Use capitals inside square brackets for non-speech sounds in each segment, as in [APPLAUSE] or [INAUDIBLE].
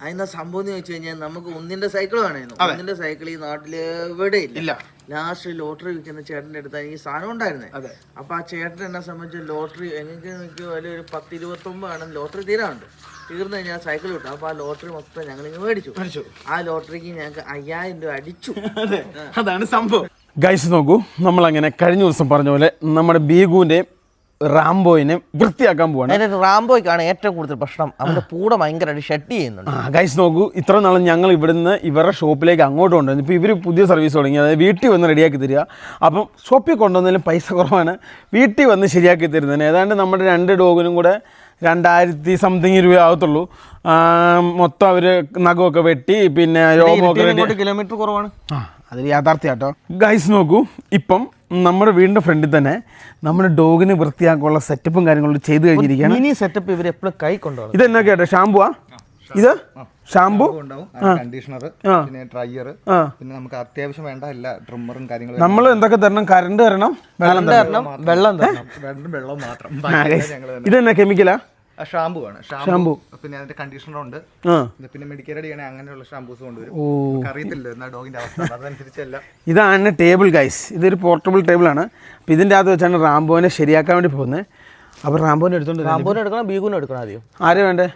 അതിന്റെ സംഭവം എന്ന് വെച്ച് കഴിഞ്ഞാൽ നമുക്ക് ഒന്നിന്റെ സൈക്കിൾ വേണമായിരുന്നു. ഒന്നിന്റെ സൈക്കിൾ ഈ നാട്ടിൽ എവിടെ ഇല്ല. ലാസ്റ്റ് ലോട്ടറി വിൽക്കുന്ന ചേട്ടന്റെ അടുത്ത് ഈ സാധനം ഉണ്ടായിരുന്നത് അപ്പൊ ആ ചേട്ടൻ എന്നെ സംബന്ധിച്ച് ലോട്ടറി എനിക്ക് എനിക്ക് ഒരു പത്ത് ഇരുപത്തൊമ്പതാണ് ലോട്ടറി തീരാറുണ്ട്. തീർന്നു കഴിഞ്ഞാൽ സൈക്കിൾ കിട്ടും അപ്പൊ ആ ലോട്ടറി മൊത്തം ഞങ്ങൾ ഇങ്ങ് മേടിച്ചു. ആ ലോട്ടറിക്ക് ഞങ്ങൾക്ക് അയ്യായിരം രൂപ അടിച്ചു. അതെ. അതാണ് സംഭവം. ഗൈസ് നോക്കൂ. നമ്മളങ്ങനെ കഴിഞ്ഞ ദിവസം പറഞ്ഞ പോലെ നമ്മുടെ ബീഗുവിന്റെ റാംബോയിനെ വൃത്തിയാക്കാൻ പോവാണ്. റാംബോയ്ക്കാണ് ഏറ്റവും കൂടുതൽ പ്രശ്നം അവന്റെ പൂട ഭയങ്കരമായിട്ട് ഷെഡ് ചെയ്യുന്നുണ്ട്. ആ ഗൈസ് നോക്കൂ ഇത്ര നാളും ഞങ്ങൾ ഇവിടുന്ന് ഇവരുടെ ഷോപ്പിലേക്ക് അങ്ങോട്ട് കൊണ്ടുവന്നു. ഇപ്പൊ ഇവർ പുതിയ സർവീസ് തുടങ്ങി. അതായത് വീട്ടിൽ വന്ന് റെഡിയാക്കി തരിക. അപ്പം ഷോപ്പിൽ കൊണ്ടുവന്നതിലും പൈസ കുറവാണ്. വീട്ടിൽ വന്ന് ശരിയാക്കി തരുന്നതിന്. ഏതാണ്ട് നമ്മുടെ രണ്ട് ഡോഗിനും കൂടെ രണ്ടായിരത്തി സംതിങ് രൂപ ആകത്തുള്ളൂ മൊത്തം അവർ നഖമൊക്കെ വെട്ടി പിന്നെ രോഗമൊക്കെ കിലോമീറ്റർ കുറവാണ്. ആ അതൊരു യാഥാർത്ഥ്യാട്ടോ. ഗൈസ് നോക്കൂ. ഇപ്പം നമ്മുടെ വീടിന്റെ ഫ്രണ്ടിൽ തന്നെ നമ്മുടെ ഡോഗിനെ വൃത്തിയാക്കാനുള്ള സെറ്റപ്പും കാര്യങ്ങളും ചെയ്തു കഴിഞ്ഞിരിക്കുകയാണ്. ഇനി സെറ്റപ്പ് ഇവർ എപ്പോഴും കൈ കൊണ്ടുപോകും ഇത് എന്നാ കേട്ടോ ഷാമ്പുവാ ഇത്? ഷാമ്പു? കണ്ടീഷണർ ആ. പിന്നെ ഡ്രയർ പിന്നെ നമുക്ക് അത്യാവശ്യം വേണ്ട എല്ലാ ട്രിമ്മറും കാര്യങ്ങളും നമ്മൾ എന്തൊക്കെ തരണം? കറണ്ട് തരണം വെള്ളം തരണം. വെള്ളം തരണം. വെള്ളം മാത്രം. ഇതെന്നാ. ഇത് കെമിക്കലാ ഷാമ്പു ആണ് ഷാമ്പു. പിന്നെ അതിന്റെ കണ്ടീഷണർ ഉണ്ട്. പിന്നെ മെഡിക്കേഡ് ചെയ്യണേ അങ്ങനെയുള്ള ഷാമ്പൂസ് കൊണ്ടുവരും. അറിയത്തില്ല ഡോഗിന്റെ അവസ്ഥ. [LAUGHS] അതനുസരിച്ചല്ല. ഇതാണ് ടേബിൾ ഗൈസ് ഇതൊരു പോർട്ടബിൾ ടേബിളാണ് അപ്പോൾ ഇതിന്റെ അകത്ത് വെച്ചാണ് റാംബോനെ ശരിയാക്കാൻ വേണ്ടി പോകുന്നത്. അപ്പോൾ റാംബോനെ എടുത്തോണ്ട് റാംബോനെ എടുക്കണം ബീഗുനെ എടുക്കണം ആദ്യം. ആരെ വേണ്ടേ?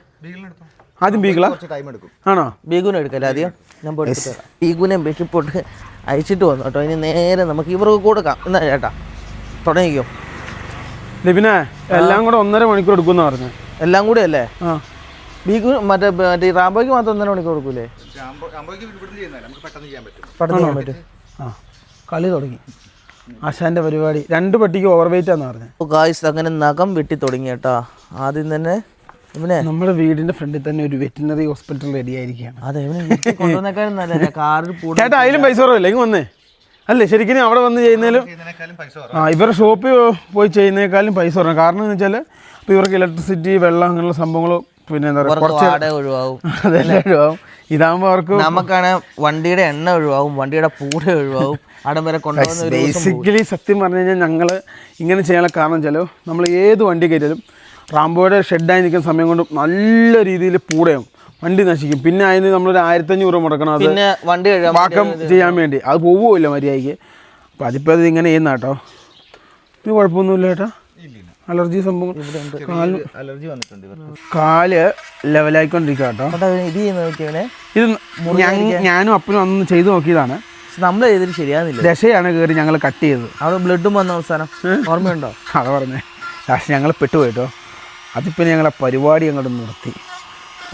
ആദ്യം ബീഗിളാ? കുറച്ച് ടൈം എടുക്കും. ആണോ? ബീഗുനെ എടുക്കല്ലേ ആദ്യം? ഞാൻ ബീഗുനെ ബെഷിപ്പോട്ട് അയച്ചിട്ട് വന്നു കേട്ടോ. ഇനി നേരെ നമുക്ക് ഇവർക്ക് കൊടുക്കാം എന്നാ ചേട്ടാ തുടങ്ങിക്കോ. ലിബിനെ എല്ലാം കൂടെ ഒന്നര മണിക്കൂർ എടുക്കുമെന്ന് പറഞ്ഞു. എല്ലാം കൂടെ അല്ലേ? ആ. മറ്റേ മറ്റേ റാംബോയ്ക്ക് മാത്രം ഒന്നര മണിക്കൂർ കൊടുക്കൂലേ? പെട്ടെന്ന് ചെയ്യാൻ പറ്റും. ആ. കളി തുടങ്ങി. ആശാന്റെ പരിപാടി. രണ്ട് പട്ടിക്ക് ഓവർ വെയിറ്റ് ആണെന്ന് പറഞ്ഞു. അപ്പോൾ ഗായ്സ് അങ്ങനെ നഖം വെട്ടി തുടങ്ങി കേട്ടോ. ആദ്യം തന്നെ ഇവനെ നമ്മുടെ വീടിന്റെ ഫ്രണ്ടിൽ തന്നെ ഒരു വെറ്റിനറി ഹോസ്പിറ്റൽ റെഡി ആയിരിക്കുകയാണ്. അതെ കൊണ്ടുവന്നേക്കാളും നല്ല കാറിൽ [LAUGHS] ചേട്ടാ അതിലും പൈസ കുറവില്ല ഇങ്ങ് വന്നേ. അല്ലേ ശരിക്കും അവിടെ വന്ന് ചെയ്യുന്നതിലും ആ ഇവരുടെ ഷോപ്പിൽ പോയി ചെയ്യുന്നതിനേക്കാളും പൈസ കുറഞ്ഞു കാരണം എന്ന് വെച്ചാൽ ഇപ്പോൾ ഇവർക്ക് ഇലക്ട്രിസിറ്റി വെള്ളം അങ്ങനെയുള്ള സംഭവങ്ങൾ പിന്നെ എന്താ പറയുക കുറച്ച് വാടക ഒഴിവാകും [LAUGHS] അതെല്ലാം ഒഴിവാകും ഇതാകുമ്പോൾ അവർക്ക് നമുക്കാണ് വണ്ടിയുടെ എണ്ണ ഒഴിവാകും വണ്ടിയുടെ പൂട ഒഴിവാകും അവിടം വരെ കൊണ്ടുവന്ന ബേസിക്കലി സത്യം പറഞ്ഞു കഴിഞ്ഞാൽ ഞങ്ങൾ ഇങ്ങനെ ചെയ്യാനുള്ള കാരണം വെച്ചാൽ നമ്മൾ ഏത് വണ്ടി കയറ്റിയാലും റാംബോയുടെ ഷെഡായി നിൽക്കുന്ന സമയം കൊണ്ട് നല്ല രീതിയിൽ പൂടയും വണ്ടി നശിക്കും. പിന്നെ അതിന് നമ്മളൊരു ആയിരത്തഞ്ഞൂറ് രൂപ മുടക്കണം. അത് പിന്നെ വണ്ടി വാക്കം ചെയ്യാൻ വേണ്ടി. അത് പോവുമില്ല മര്യാദയ്ക്ക്. അപ്പോൾ അതിപ്പോൾ അത് ഇങ്ങനെ ചെയ്യുന്ന കേട്ടോ. ഇത് കുഴപ്പമൊന്നുമില്ല ചേട്ടാ അലർജി സംഭവം. കാൽ അലർജി വന്നിട്ടുണ്ട് കാൽ ലെവലായിക്കൊണ്ടിരിക്കുക കേട്ടോ. ഇത് നോക്കിയവനെ ഇത് ഞാനും അപ്പനും അന്ന് ചെയ്തു നോക്കിയതാണ്. നമ്മൾ ചെയ്തിട്ട് ശരിയാകുന്നില്ല. ദശയാണ് കയറി ഞങ്ങൾ കട്ട് ചെയ്തത്. അവിടെ ബ്ലഡും വന്ന അവസാനം. ഓർമ്മയുണ്ടോ? അതാ പറഞ്ഞേ. ലാസ്റ്റ് ഞങ്ങൾ പെട്ടുപോയിട്ടോ അതിപ്പോൾ ഞങ്ങളെ പരിപാടി അങ്ങോട്ട് നിർത്തി.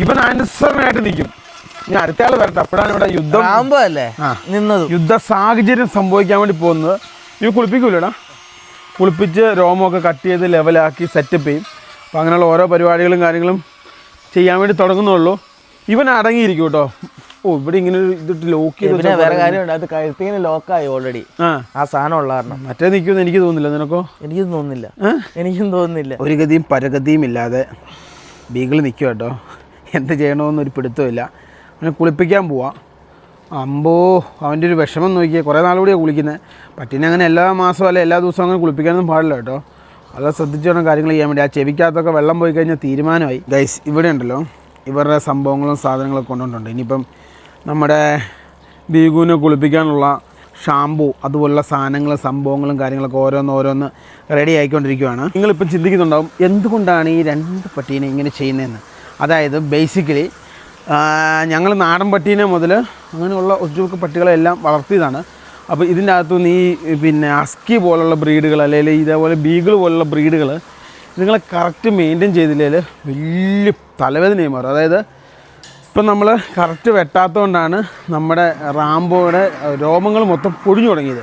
ഇപ്പൊ അനുസരണയായിട്ട് നിൽക്കും ഇനി അടുത്ത ആൾ വരട്ടെ. അപ്പോഴാണ് ഇവിടെ യുദ്ധം. അല്ലേ? നിന്നത് നിന്നതും. യുദ്ധ സാഹചര്യം സംഭവിക്കാൻ വേണ്ടി പോകുന്നത്. ഇവ കുളിപ്പിക്കൂലടാ. കുളിപ്പിച്ച് രോമമൊക്കെ കട്ട് ചെയ്ത് ലെവലാക്കി സെറ്റപ്പ് ചെയ്യും. അപ്പം അങ്ങനെയുള്ള ഓരോ പരിപാടികളും കാര്യങ്ങളും ചെയ്യാൻ വേണ്ടി തുടങ്ങുന്നുള്ളൂ. ഇവൻ അടങ്ങിയിരിക്കും കേട്ടോ. ഓ ഇവിടെ ഇങ്ങനെ ഒരു ഇതിട്ട് ലോക്ക് ചെയ്ത് പിന്നെ വേറെ കാര്യമുണ്ട്. അത് കഴുത്തിന് ലോക്കായി ഓൾറെഡി ആ. ആ സാധനം ഉള്ള കാരണം. മറ്റേ നിൽക്കുമെന്ന് എനിക്ക് തോന്നുന്നില്ല നിനക്കോ? എനിക്കും തോന്നുന്നില്ല. എനിക്കും തോന്നുന്നില്ല. ഒരു ഗതിയും പരഗതിയും ഇല്ലാതെ ബീഗിൾ നിൽക്കും കേട്ടോ. എന്ത് ചെയ്യണമെന്നൊരു പിടുത്തമില്ല അങ്ങനെ കുളിപ്പിക്കാൻ പോവാം. അമ്പോ അവന്റെ ഒരു വിഷമം നോക്കിയാൽ കുറേ നാളുകൂടിയാണ് കുളിക്കുന്നത് പറ്റിനെ അങ്ങനെ എല്ലാ മാസവും അല്ല എല്ലാ ദിവസവും അങ്ങനെ കുളിപ്പിക്കാനൊന്നും പാടില്ല കേട്ടോ. അത് ശ്രദ്ധിച്ച് വേണം കാര്യങ്ങൾ ചെയ്യാൻ വേണ്ടി. ആ ചെവിക്കകത്തൊക്കെ വെള്ളം പോയി കഴിഞ്ഞാൽ തീരുമാനമായി. ഗൈസ് ഇവിടെ ഉണ്ടല്ലോ. ഇവരുടെ സംഭവങ്ങളും സാധനങ്ങളൊക്കെ കൊണ്ടുകൊണ്ടുണ്ട് ഇനിയിപ്പം നമ്മുടെ ബീഗുവിനെ കുളിപ്പിക്കാനുള്ള ഷാമ്പു അതുപോലുള്ള സാധനങ്ങളും സംഭവങ്ങളും കാര്യങ്ങളൊക്കെ ഓരോന്ന് ഓരോന്ന് റെഡി ആയിക്കൊണ്ടിരിക്കുകയാണ് നിങ്ങളിപ്പം ചിന്തിക്കുന്നുണ്ടാവും എന്തുകൊണ്ടാണ് ഈ രണ്ട് പട്ടീനെ ഇങ്ങനെ ചെയ്യുന്നതെന്ന്? അതായത് ബേസിക്കലി ഞങ്ങൾ നാടൻ പട്ടീനെ മുതൽ അങ്ങനെയുള്ള ഒട്ടുമിക്ക പട്ടികളെല്ലാം വളർത്തിയതാണ്. അപ്പോൾ ഇതിന്റെ അകത്തുനിന്ന് ഈ പിന്നെ അസ്കി പോലുള്ള ബ്രീഡുകൾ അല്ലെങ്കിൽ ഇതേപോലെ ബീഗിൾ പോലുള്ള ബ്രീഡുകൾ നിങ്ങളെ കറക്റ്റ് മെയിന്റെയിൻ ചെയ്തില്ലെങ്കിൽ വലിയ തലവേദനയും മാറും. അതായത് ഇപ്പം നമ്മൾ കറക്റ്റ് വെട്ടാത്തതുകൊണ്ടാണ് നമ്മുടെ റാംബോയുടെ രോമങ്ങൾ മൊത്തം പൊടിഞ്ഞു തുടങ്ങിയത്.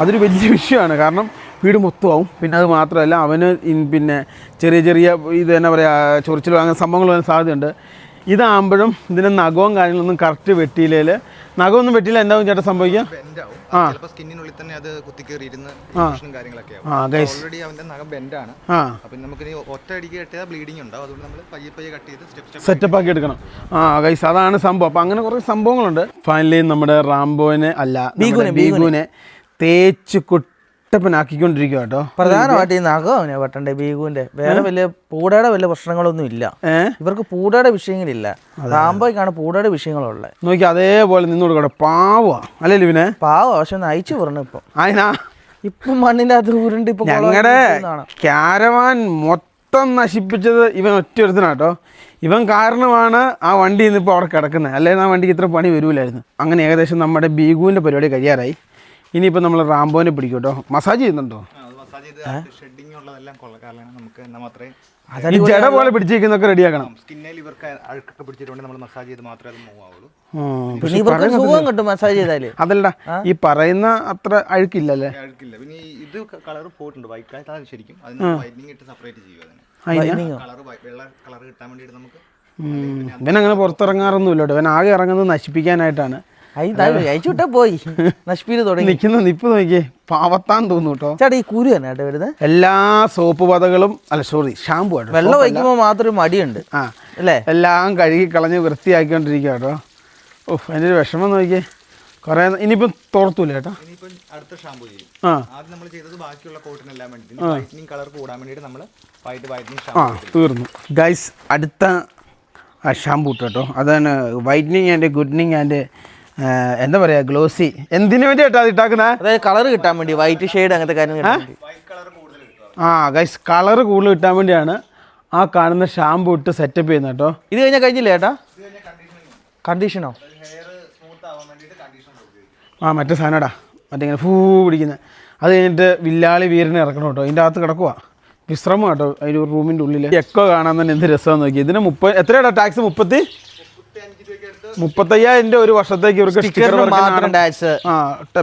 അതൊരു വലിയ വിഷയമാണ്. കാരണം വീട് മൊത്തമാവും. പിന്നെ അത് മാത്രമല്ല അവന് പിന്നെ ചെറിയ ചെറിയ ഇത് എന്നാ പറയുക ചൊറിച്ചിലോ അങ്ങനെ സംഭവങ്ങൾ വരാൻ സാധ്യതയുണ്ട്. ഇതാകുമ്പോഴും ഇതിന്റെ നഖവും കാര്യങ്ങളൊന്നും കറക്റ്റ് വെട്ടിയില്ലേൽ നഖമൊന്നും വെട്ടിയില്ല. എന്താവും ചേട്ടാ സംഭവിക്കുക? ആ. സ്കിന്നിനുള്ളിൽ തന്നെ അത് കുത്തിക്കേറി ഇരുന്ന് ആ. ഇൻഫെക്ഷനും കാര്യങ്ങളൊക്കെ ആ ഓൾറെഡി അവന്റെ നഖം ബെൻഡാണ് ആ. അപ്പം നമുക്ക് ഒറ്റ അടിക്ക് കെട്ടിയാൽ ബ്ലീഡിംഗ് ഉണ്ടാവും. അതുകൊണ്ട് നമ്മൾ പയ്യെ പയ്യെ കട്ട് ചെയ്ത് സ്റ്റെപ്പ് ആക്കി എടുക്കണം. ആ ഗൈസ് അതാണ് സംഭവം. അപ്പം അങ്ങനെ കുറേ സംഭവങ്ങളുണ്ട്. ഫൈനലി നമ്മുടെ റാംബോനെ അല്ല ബീഗുനെ തേച്ച് തേച്ച് കട്ടപ്പനാക്കിക്കൊണ്ടിരിക്കുക കേട്ടോ പ്രധാനമായിട്ട് ഈ നഖം അവനെ വെട്ടണ്ടേ? ബീഗുവിന്റെ. വേറെ വലിയ പൂടയുടെ വലിയ പ്രശ്നങ്ങളൊന്നും ഇല്ല. ഇവർക്ക് പൂടയുടെ വിഷയങ്ങളില്ല. റാംബോയ്ക്കാണ് പൂടയുടെ വിഷയങ്ങളുള്ളത് നോക്കി അതേപോലെ നിന്ന് കൊടുക്കട്ടെ. പാവാ. അല്ലേ ലിവിനെ? പാവാ പക്ഷെ ഒന്ന് അയച്ചു പറഞ്ഞു ഇപ്പൊ. അതിനാ ഇപ്പൊ മണ്ണിന്റെ അത് ഉരുണ്ട് ഇപ്പൊ ഞങ്ങളുടെ ക്യാരവാൻ മൊത്തം നശിപ്പിച്ചത് ഇവൻ ഒറ്റയൊരുത്തനാട്ടോ. ഇവൻ കാരണമാണ് ആ വണ്ടി ഇന്നിപ്പോൾ അവിടെ കിടക്കുന്നത്. അല്ലെങ്കിൽ ആ വണ്ടിക്ക് ഇത്ര പണി വരൂലായിരുന്നു. അങ്ങനെ ഏകദേശം നമ്മുടെ ബീഗുവിന്റെ പരിപാടി കഴിയാറായി. ഇനിയിപ്പോൾ നമ്മൾ റാംബോനെ പിടിക്കും കേട്ടോ മസാജ് ചെയ്യുന്നുണ്ടോ? അത് മസാജ് ചെയ്ത് ഷെഡിങ് ഉള്ളതെല്ലാം കൊള്ള നമുക്ക് എന്നാൽ മാത്രമേ ജട പോലെ പിടിച്ചിരിക്കുന്നൊക്കെ റെഡിയാക്കണം സ്കിന്നിൽ ഇവർക്ക് അഴുക്കൊക്കെ പിടിച്ചിട്ടുണ്ട് നമ്മൾ മസാജ് ചെയ്ത് മാത്രമേ അത് മൂവ് ആവുള്ളൂ. പിന്നെ ഇവർക്ക് സുഖം കിട്ടും മസാജ് ചെയ്താൽ. [LAUGHS] അതല്ലടാ ഈ പറയുന്ന അത്ര അഴുക്കില്ലല്ലേ അഴുക്കില്ല. പിന്നെ ഇത് കളർ പോയിട്ടുണ്ട്. വൈറ്റ് ശരിക്കും. അതിന് വൈറ്റിനിങ് ഇട്ട് സെപ്പറേറ്റ് ചെയ്യും അതിന്. കളർ വെള്ള കളർ കിട്ടാൻ വേണ്ടിയിട്ട് നമുക്ക് ഇവൻ അങ്ങനെ പുറത്തിറങ്ങാറൊന്നുമില്ല കേട്ടോ. ഇവൻ ആകെ ഇറങ്ങുന്നത് നശിപ്പിക്കാനായിട്ടാണ്. പോയി. തുടങ്ങി. നിൽക്കുന്ന നിപ്പ് നോക്കിയേ. പാവത്താൻ തോന്നുന്നു കേട്ടോ. ചേട്ടാ ഈ കുരു തന്നെ കേട്ടോ വരുന്നത്? എല്ലാ സോപ്പ് പതകളും അല്ല സോറി ഷാമ്പു ആട്ടോ വെള്ളം വയ്ക്കുമ്പോ മാത്രം മടിയുണ്ട്. ആ. അല്ലേ? എല്ലാം കഴുകി കളഞ്ഞ് വൃത്തിയാക്കിക്കൊണ്ടിരിക്കുക കേട്ടോ. ഓഹ് അതിന്റെ ഒരു വിഷമം നോക്കിയേ. കുറേ ഇനിയിപ്പം തോർത്തൂല ചേട്ടാ ഇനിയിപ്പം അടുത്ത ഷാമ്പു ചെയ്യും. ആ. ആദ്യം നമ്മൾ ചെയ്തത് ബാക്കിയുള്ള കോട്ടിനെല്ലാം വൈറ്റനിങ് കളർ കൂടാൻ വേണ്ടിയിട്ട് നമ്മൾ വൈറ്റ് വൈറ്റനിങ് ആ ഷാമ്പു തീർന്നു. ഗൈസ് അടുത്ത ആ ഷാമ്പു ഇട്ടോ കേട്ടോ. അതാണ് വൈറ്റനിങ് ആൻഡ് ഗുഡനിങ് ആൻഡ് എന്താ പറയാ ഗ്ലോസി എന്തിനു വേണ്ടിയിട്ടാ അത് ഇട്ടാക്കുന്നത് അതായത് കളർ കിട്ടാൻ വേണ്ടി വൈറ്റ് ഷെയ്ഡ് അങ്ങനത്തെ കാര്യം വേണ്ടി വൈറ്റ് കളർ കൂടുതൽ കിട്ടുക ആ ഗൈസ് കളർ കൂടുതൽ കിട്ടാൻ വേണ്ടിയാണ് ആ കാണുന്ന ഷാമ്പു ഇട്ട് സെറ്റപ്പ് ചെയ്യുന്നത് കേട്ടോ ഇത് കഴിഞ്ഞാൽ കഴിഞ്ഞില്ലേ ചേട്ടാ കണ്ടീഷനോ ആ മറ്റേ സാധനടാ. മറ്റേ ഇങ്ങനെ ഫൂ പിടിക്കുന്നത് അത് കഴിഞ്ഞിട്ട് വില്ലാളി വീരനെ ഇറക്കണം കേട്ടോ ഇതിന്റെ അകത്ത് കിടക്കുക വിശ്രമം കേട്ടോ അതിന്റെ ഒരു റൂമിന്റെ ഉള്ളിൽ എക്കോ കാണാൻ തന്നെ എന്ത് രസമാണെന്ന് നോക്കി ഇതിന് മുപ്പത് എത്രയാടാ ടാക്സ് മുപ്പത്തി? മുപ്പത്തയ്യായിരം രൂപ ഒരു വർഷത്തേക്ക് ഇവർക്ക് സ്റ്റിക്കർ മാത്രം ടാക്സ് ആ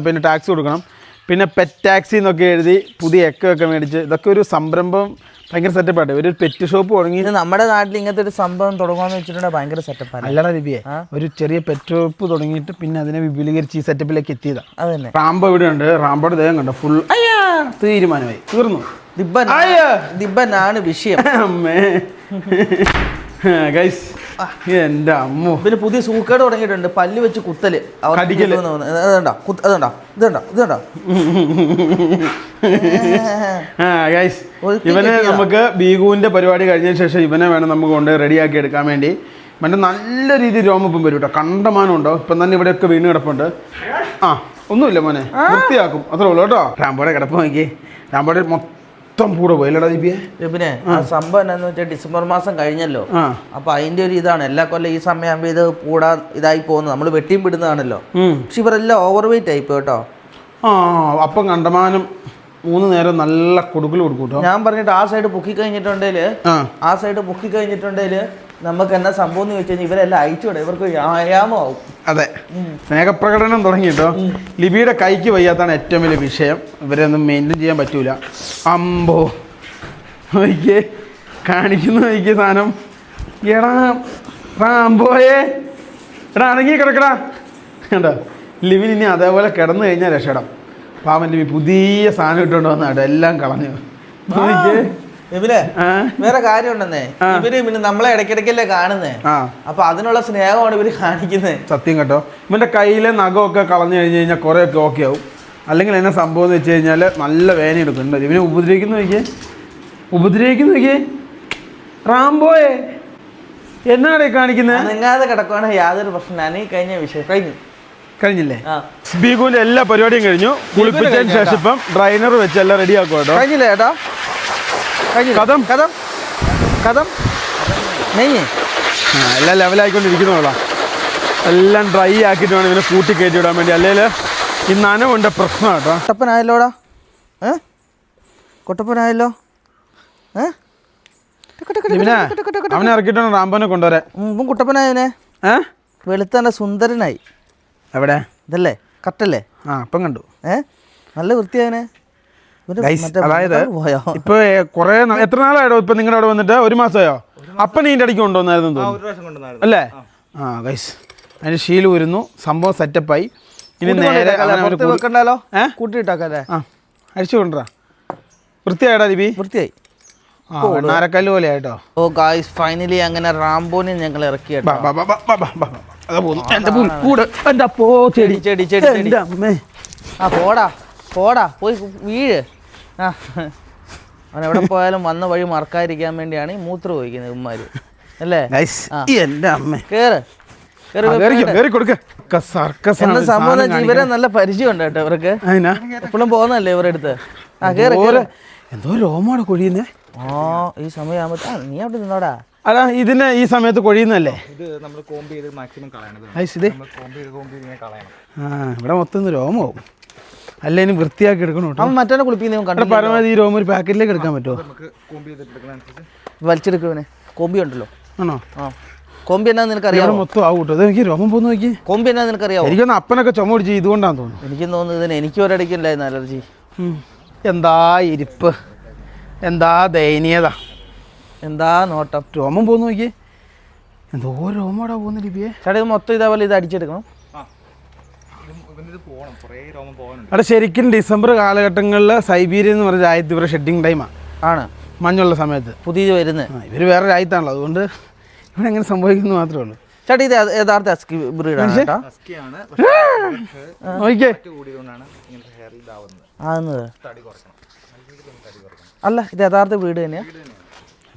പിന്നെ ടാക്സ് കൊടുക്കണം. പിന്നെ പെറ്റ് ടാക്സി എന്നൊക്കെ എഴുതി പുതിയ എക്കോ ഒക്കെ മേടിച്ച് ഇതൊക്കെ ഒരു സംരംഭം ഭയങ്കര സെറ്റപ്പാട്ടെ ഒരു പെറ്റ് ഷോപ്പ് തുടങ്ങി നമ്മുടെ നാട്ടിൽ ഇങ്ങനത്തെ ഒരു സംഭവം തുടങ്ങാന്ന് വെച്ചിട്ടുണ്ടെങ്കിൽ ഭയങ്കര സെറ്റപ്പാണ് അല്ലടാ ലിപിയെ ഒരു ചെറിയ പെറ്റ് ഷോപ്പ് തുടങ്ങിയിട്ട് പിന്നെ അതിനെ വിപുലീകരിച്ച് ഈ സെറ്റപ്പിലേക്ക് എത്തിയതാ. അതന്നെ. തന്നെ റാംബോ ഇവിടെ ഉണ്ട് റാംബോയുടെ ദേഹം കണ്ടോ? ഫുൾ അയ്യാ! തീരുമാനമായി. തീർന്നു. ദിബൻ. ദിബനാണ് വിഷയം. ഗൈസ് [LAUGHS] എന്റെ അമ്മോ. പിന്നെ പുതിയ സൂക്കേട് തുടങ്ങിയിട്ടുണ്ട്. പല്ല് വെച്ച് കുത്തൽ. ഇതുണ്ടോ? ഇതുണ്ടോ? ഗൈസ് ഇവനെ നമുക്ക് ബീഗുവിന്റെ പരിപാടി കഴിഞ്ഞ ശേഷം ഇവനെ വേണം നമുക്ക് കൊണ്ട് റെഡിയാക്കി എടുക്കാൻ വേണ്ടി. മറ്റേ നല്ല രീതിയിൽ രോമപ്പം വരും കേട്ടോ. കണ്ടമാനം ഉണ്ടോ? ഇപ്പം തന്നെ ഇവിടെയൊക്കെ വീണ് കിടപ്പുണ്ട്. ആ ഒന്നുമില്ല മോനെ. വൃത്തിയാക്കും. അത്രേ ഉള്ളൂ കേട്ടോ. രാമ്പോടെ കിടപ്പ് നോക്കി. രാമ്പോടെ മൊത്തം പൂടെ പോയി. അല്ലടാ ദീപിയെ? പിന്നെ സംഭവം എന്താണെന്ന് വെച്ചാൽ ഡിസംബർ മാസം കഴിഞ്ഞല്ലോ. അപ്പൊ അതിന്റെ ഒരു ഇതാണ്. എല്ലാ കൊല്ലം ഈ സമയമാകുമ്പോൾ ഇത് കൂടാ ഇതായി പോകുന്നത് നമ്മൾ വെട്ടിയും പിടുന്നതാണല്ലോ ഉം. പക്ഷെ ഇവരെല്ലാം ഓവർ വെയിറ്റ് ആയിപ്പോ കേട്ടോ. ആ അപ്പം കണ്ടമാനം മൂന്ന് നേരം നല്ല കൊടുക്കൽ കൊടുക്കും ഞാൻ പറഞ്ഞിട്ട് ആ സൈഡ് പൊക്കി കഴിഞ്ഞിട്ടുണ്ടെങ്കിൽ ആ. സൈഡ് പൊക്കി കഴിഞ്ഞിട്ടുണ്ടെങ്കിൽ നമുക്ക് എന്നാ സംഭവം എന്ന് വെച്ച് കഴിഞ്ഞാൽ ഇവരെല്ലാം അയച്ചുവിടും ഇവർക്ക് വ്യായാമമാവും. അതെ. സ്നേഹപ്രകടനം തുടങ്ങിയിട്ടോ ലിബിയുടെ കൈക്ക് വയ്യാത്താണ് ഏറ്റവും വലിയ വിഷയം. ഇവരെയൊന്നും മെയിന്റെയിൻ ചെയ്യാൻ പറ്റൂല. അമ്പോ. നോക്കിയേ. കാണിക്കുന്നു നോക്കിയ സാധനം. എടാ റാംബോയെ എടാ അടങ്ങി കിടക്കടാ. കേട്ടോ ലിവിൻ ഇനി അതേപോലെ കിടന്നു കഴിഞ്ഞാൽ രക്ഷപ്പെടാം. പാവൻ ലിബി പുതിയ സാധനം ഇട്ടുകൊണ്ട് വന്ന കേട്ടോ എല്ലാം കളഞ്ഞു. നോക്കിയേ ഇവരെ വേറെ കാര്യം ഉണ്ടെന്നേ ഇവർ പിന്നെ നമ്മളെ ഇടയ്ക്കിടയ്ക്കല്ലേ കാണുന്നേ. അപ്പൊ അതിനുള്ള സ്നേഹമാണ് ഇവർ കാണിക്കുന്നത് സത്യം കേട്ടോ. ഇവന്റെ കയ്യിലെ നഖമൊക്കെ കളഞ്ഞു കഴിഞ്ഞു കഴിഞ്ഞാൽ കുറെ ഒക്കെ ഓക്കെ ആവും. അല്ലെങ്കിൽ എന്നെ സംഭവം എന്ന് വെച്ച് കഴിഞ്ഞാൽ നല്ല വേന എടുക്കുന്നുണ്ട് ഇവനെ ഉപദ്രവിക്കുന്ന നോക്കിയേ. ഉപദ്രവിക്കുന്ന നോക്കിയേ. റാംബോയെ. എന്നാണ് കാണിക്കുന്നത് നിങ്ങാതെ കിടക്കുവാണെങ്കിൽ യാതൊരു പ്രശ്നം അനങ്ങി കഴിഞ്ഞ വിഷയം. കഴിഞ്ഞു. കഴിഞ്ഞില്ലേ? ബീഗുവിന്റെ എല്ലാ പരിപാടിയും കഴിഞ്ഞു. കുളിപ്പിച്ചതിന് ശേഷം ഇപ്പം ഡ്രൈനർ വെച്ച് എല്ലാം റെഡി ആക്കും കേട്ടോ. കഴിഞ്ഞില്ലേ ഏട്ടാ? കഥം. കഥം. കഥം. നെയ്യ് എല്ലാം ലെവലായിക്കൊണ്ടിരിക്കുന്നോളാം എല്ലാം ഡ്രൈ ആക്കിയിട്ട് വേണം ഇവനെ കൂട്ടി കയറ്റി വിടാൻ വേണ്ടി. അല്ലെങ്കിൽ ഈ നനവുണ്ട് പ്രശ്നം കേട്ടോ. കൊട്ടപ്പനായല്ലോടാ? ഏ? കൊട്ടപ്പനായല്ലോ? ഏ? അവനെ ഇറക്കിയിട്ടാണ് റാംബോനെ കൊണ്ടുവരാൻ. മുമ്പും കുട്ടപ്പനായവനെ. ഏ? വെളുത്തന്നെ സുന്ദരനായി. എവിടെ? ഇതല്ലേ? കറക്റ്റല്ലേ ആ ഇപ്പം കണ്ടു. ഏ? നല്ല വൃത്തിയായനെ അതായത് ഇപ്പൊ കൊറേ എത്ര നാളായോ ഇപ്പൊ നിങ്ങളുടെ അവിടെ വന്നിട്ട്? ഒരു മാസമായോ? അപ്പൻ ഇതിന്റെ അടിക്ക് കൊണ്ടുവന്നായിരുന്നു അല്ലേ? ആ. ഗൈസ് അതിന് ഷീൽ വരുന്നു സംഭവം സെറ്റപ്പായി. ഇനി നേരെ വെക്കണ്ടല്ലോ? കൂട്ടിയിട്ടാക്കല്ലേ? ആ അഴിച്ചു കൊണ്ടുവരാ. വൃത്തിയായിടാ ദിബി വൃത്തിയായി. വെണ്ണാരക്കല്ല് പോലെ ആയിട്ടോ ഓ ഗായ്സ് ഫൈനലി അങ്ങനെ റാംബോനെ ഞങ്ങൾ ഇറക്കി ചെടി. ചെടി, ചെടി. ആ പോടാ പോടാ പോയി വീഴ്. ആ അവൻ എവിടെ പോയാലും വന്ന വഴി മറക്കാതിരിക്കാൻ വേണ്ടിയാണ് ഈ മൂത്ര പോയിക്കുന്നത് ഉമ്മാര്. അല്ലേ? എന്റെ അമ്മ. കേറ്. സംഭവം ഇവരെ നല്ല പരിചയമുണ്ട് കേട്ടോ ഇവർക്ക്. എപ്പോഴും പോകുന്നല്ലേ ഇവരുടെ അടുത്ത്? ആ കേറ് എന്തോ രോമാണ് കൊഴിയുന്നേ? ആ ഈ സമയമാകുമ്പോ നീ അവിടെ നിന്നോടാ. അല്ല ഇതിന് ഈ സമയത്ത് കൊഴിയുന്നല്ലേ ഇത് നമ്മൾ കോമ്പ് ചെയ്ത് മാക്സിമം കളയണത് ഇത് നമ്മൾ കോമ്പ് ചെയ്ത് കോമ്പ് ചെയ്ത് ഇങ്ങനെ കളയണം. ആ ഇവിടെ മൊത്തം ഒന്ന് രോമാവും അല്ല ഇനി വൃത്തിയാക്കി എടുക്കണം കേട്ടോ. അവൻ മറ്റവനെ കുളിപ്പിക്കുന്ന പരമാവധി ഈ രോമം ഒരു പാക്കറ്റിലേക്ക് എടുക്കാൻ പറ്റുമോ? നമുക്ക് കോമ്പ് ചെയ്തിട്ട് എടുക്കുന്നതനുസരിച്ച് വലിച്ചെടുക്കുവനെ കോമ്പി ഉണ്ടല്ലോ. ആണോ? ആ. കോമ്പി എന്നാ നിനക്ക് അറിയാം മൊത്തം ആവും കേട്ടോ എനിക്ക് രോമം പോന്ന് നോക്കി കോമ്പി എന്നാ നിനക്കറിയാവോ? എനിക്കൊന്ന് അപ്പനൊക്കെ ചുമ പിടിച്ച് ഇതുകൊണ്ടാന്ന് തോന്നുന്നു. എനിക്കും തോന്നുന്നു ഇതിന് എനിക്ക് ഒരടിക്കില്ലായിരുന്നു അലർജി. എന്താ ഇരിപ്പ്? എന്താ ദയനീയത? എന്താ നോട്ടം? രോമം പോന്ന് നോക്കി എന്തോ രോമോടാ പോകുന്ന ലിപിയെ. ചേട്ടാ ഇത് മൊത്തം ഇതേപോലെ ഇത് അടിച്ചെടുക്കണം. അവിടെ ശരിക്കും ഡിസംബർ കാലഘട്ടങ്ങളിൽ സൈബീരിയ എന്ന് പറഞ്ഞ രാജ്യത്ത് ഇവരുടെ ഷെഡിങ് ടൈമാണ് ആണ്. മഞ്ഞുള്ള സമയത്ത്. പുതിയത് വരുന്നത് ഇവർ വേറെ രാജ്യത്താണല്ലോ. അതുകൊണ്ട് ഇവിടെ എങ്ങനെ സംഭവിക്കുന്നു മാത്രമേ ഉള്ളൂ. ചേട്ടാ ഇത് യഥാർത്ഥ അസ്കി ബ്രീഡാണ് ഇതാവുന്നത്. ആകുന്നത് അല്ല ഇത് യഥാർത്ഥ വീട് തന്നെയാണ്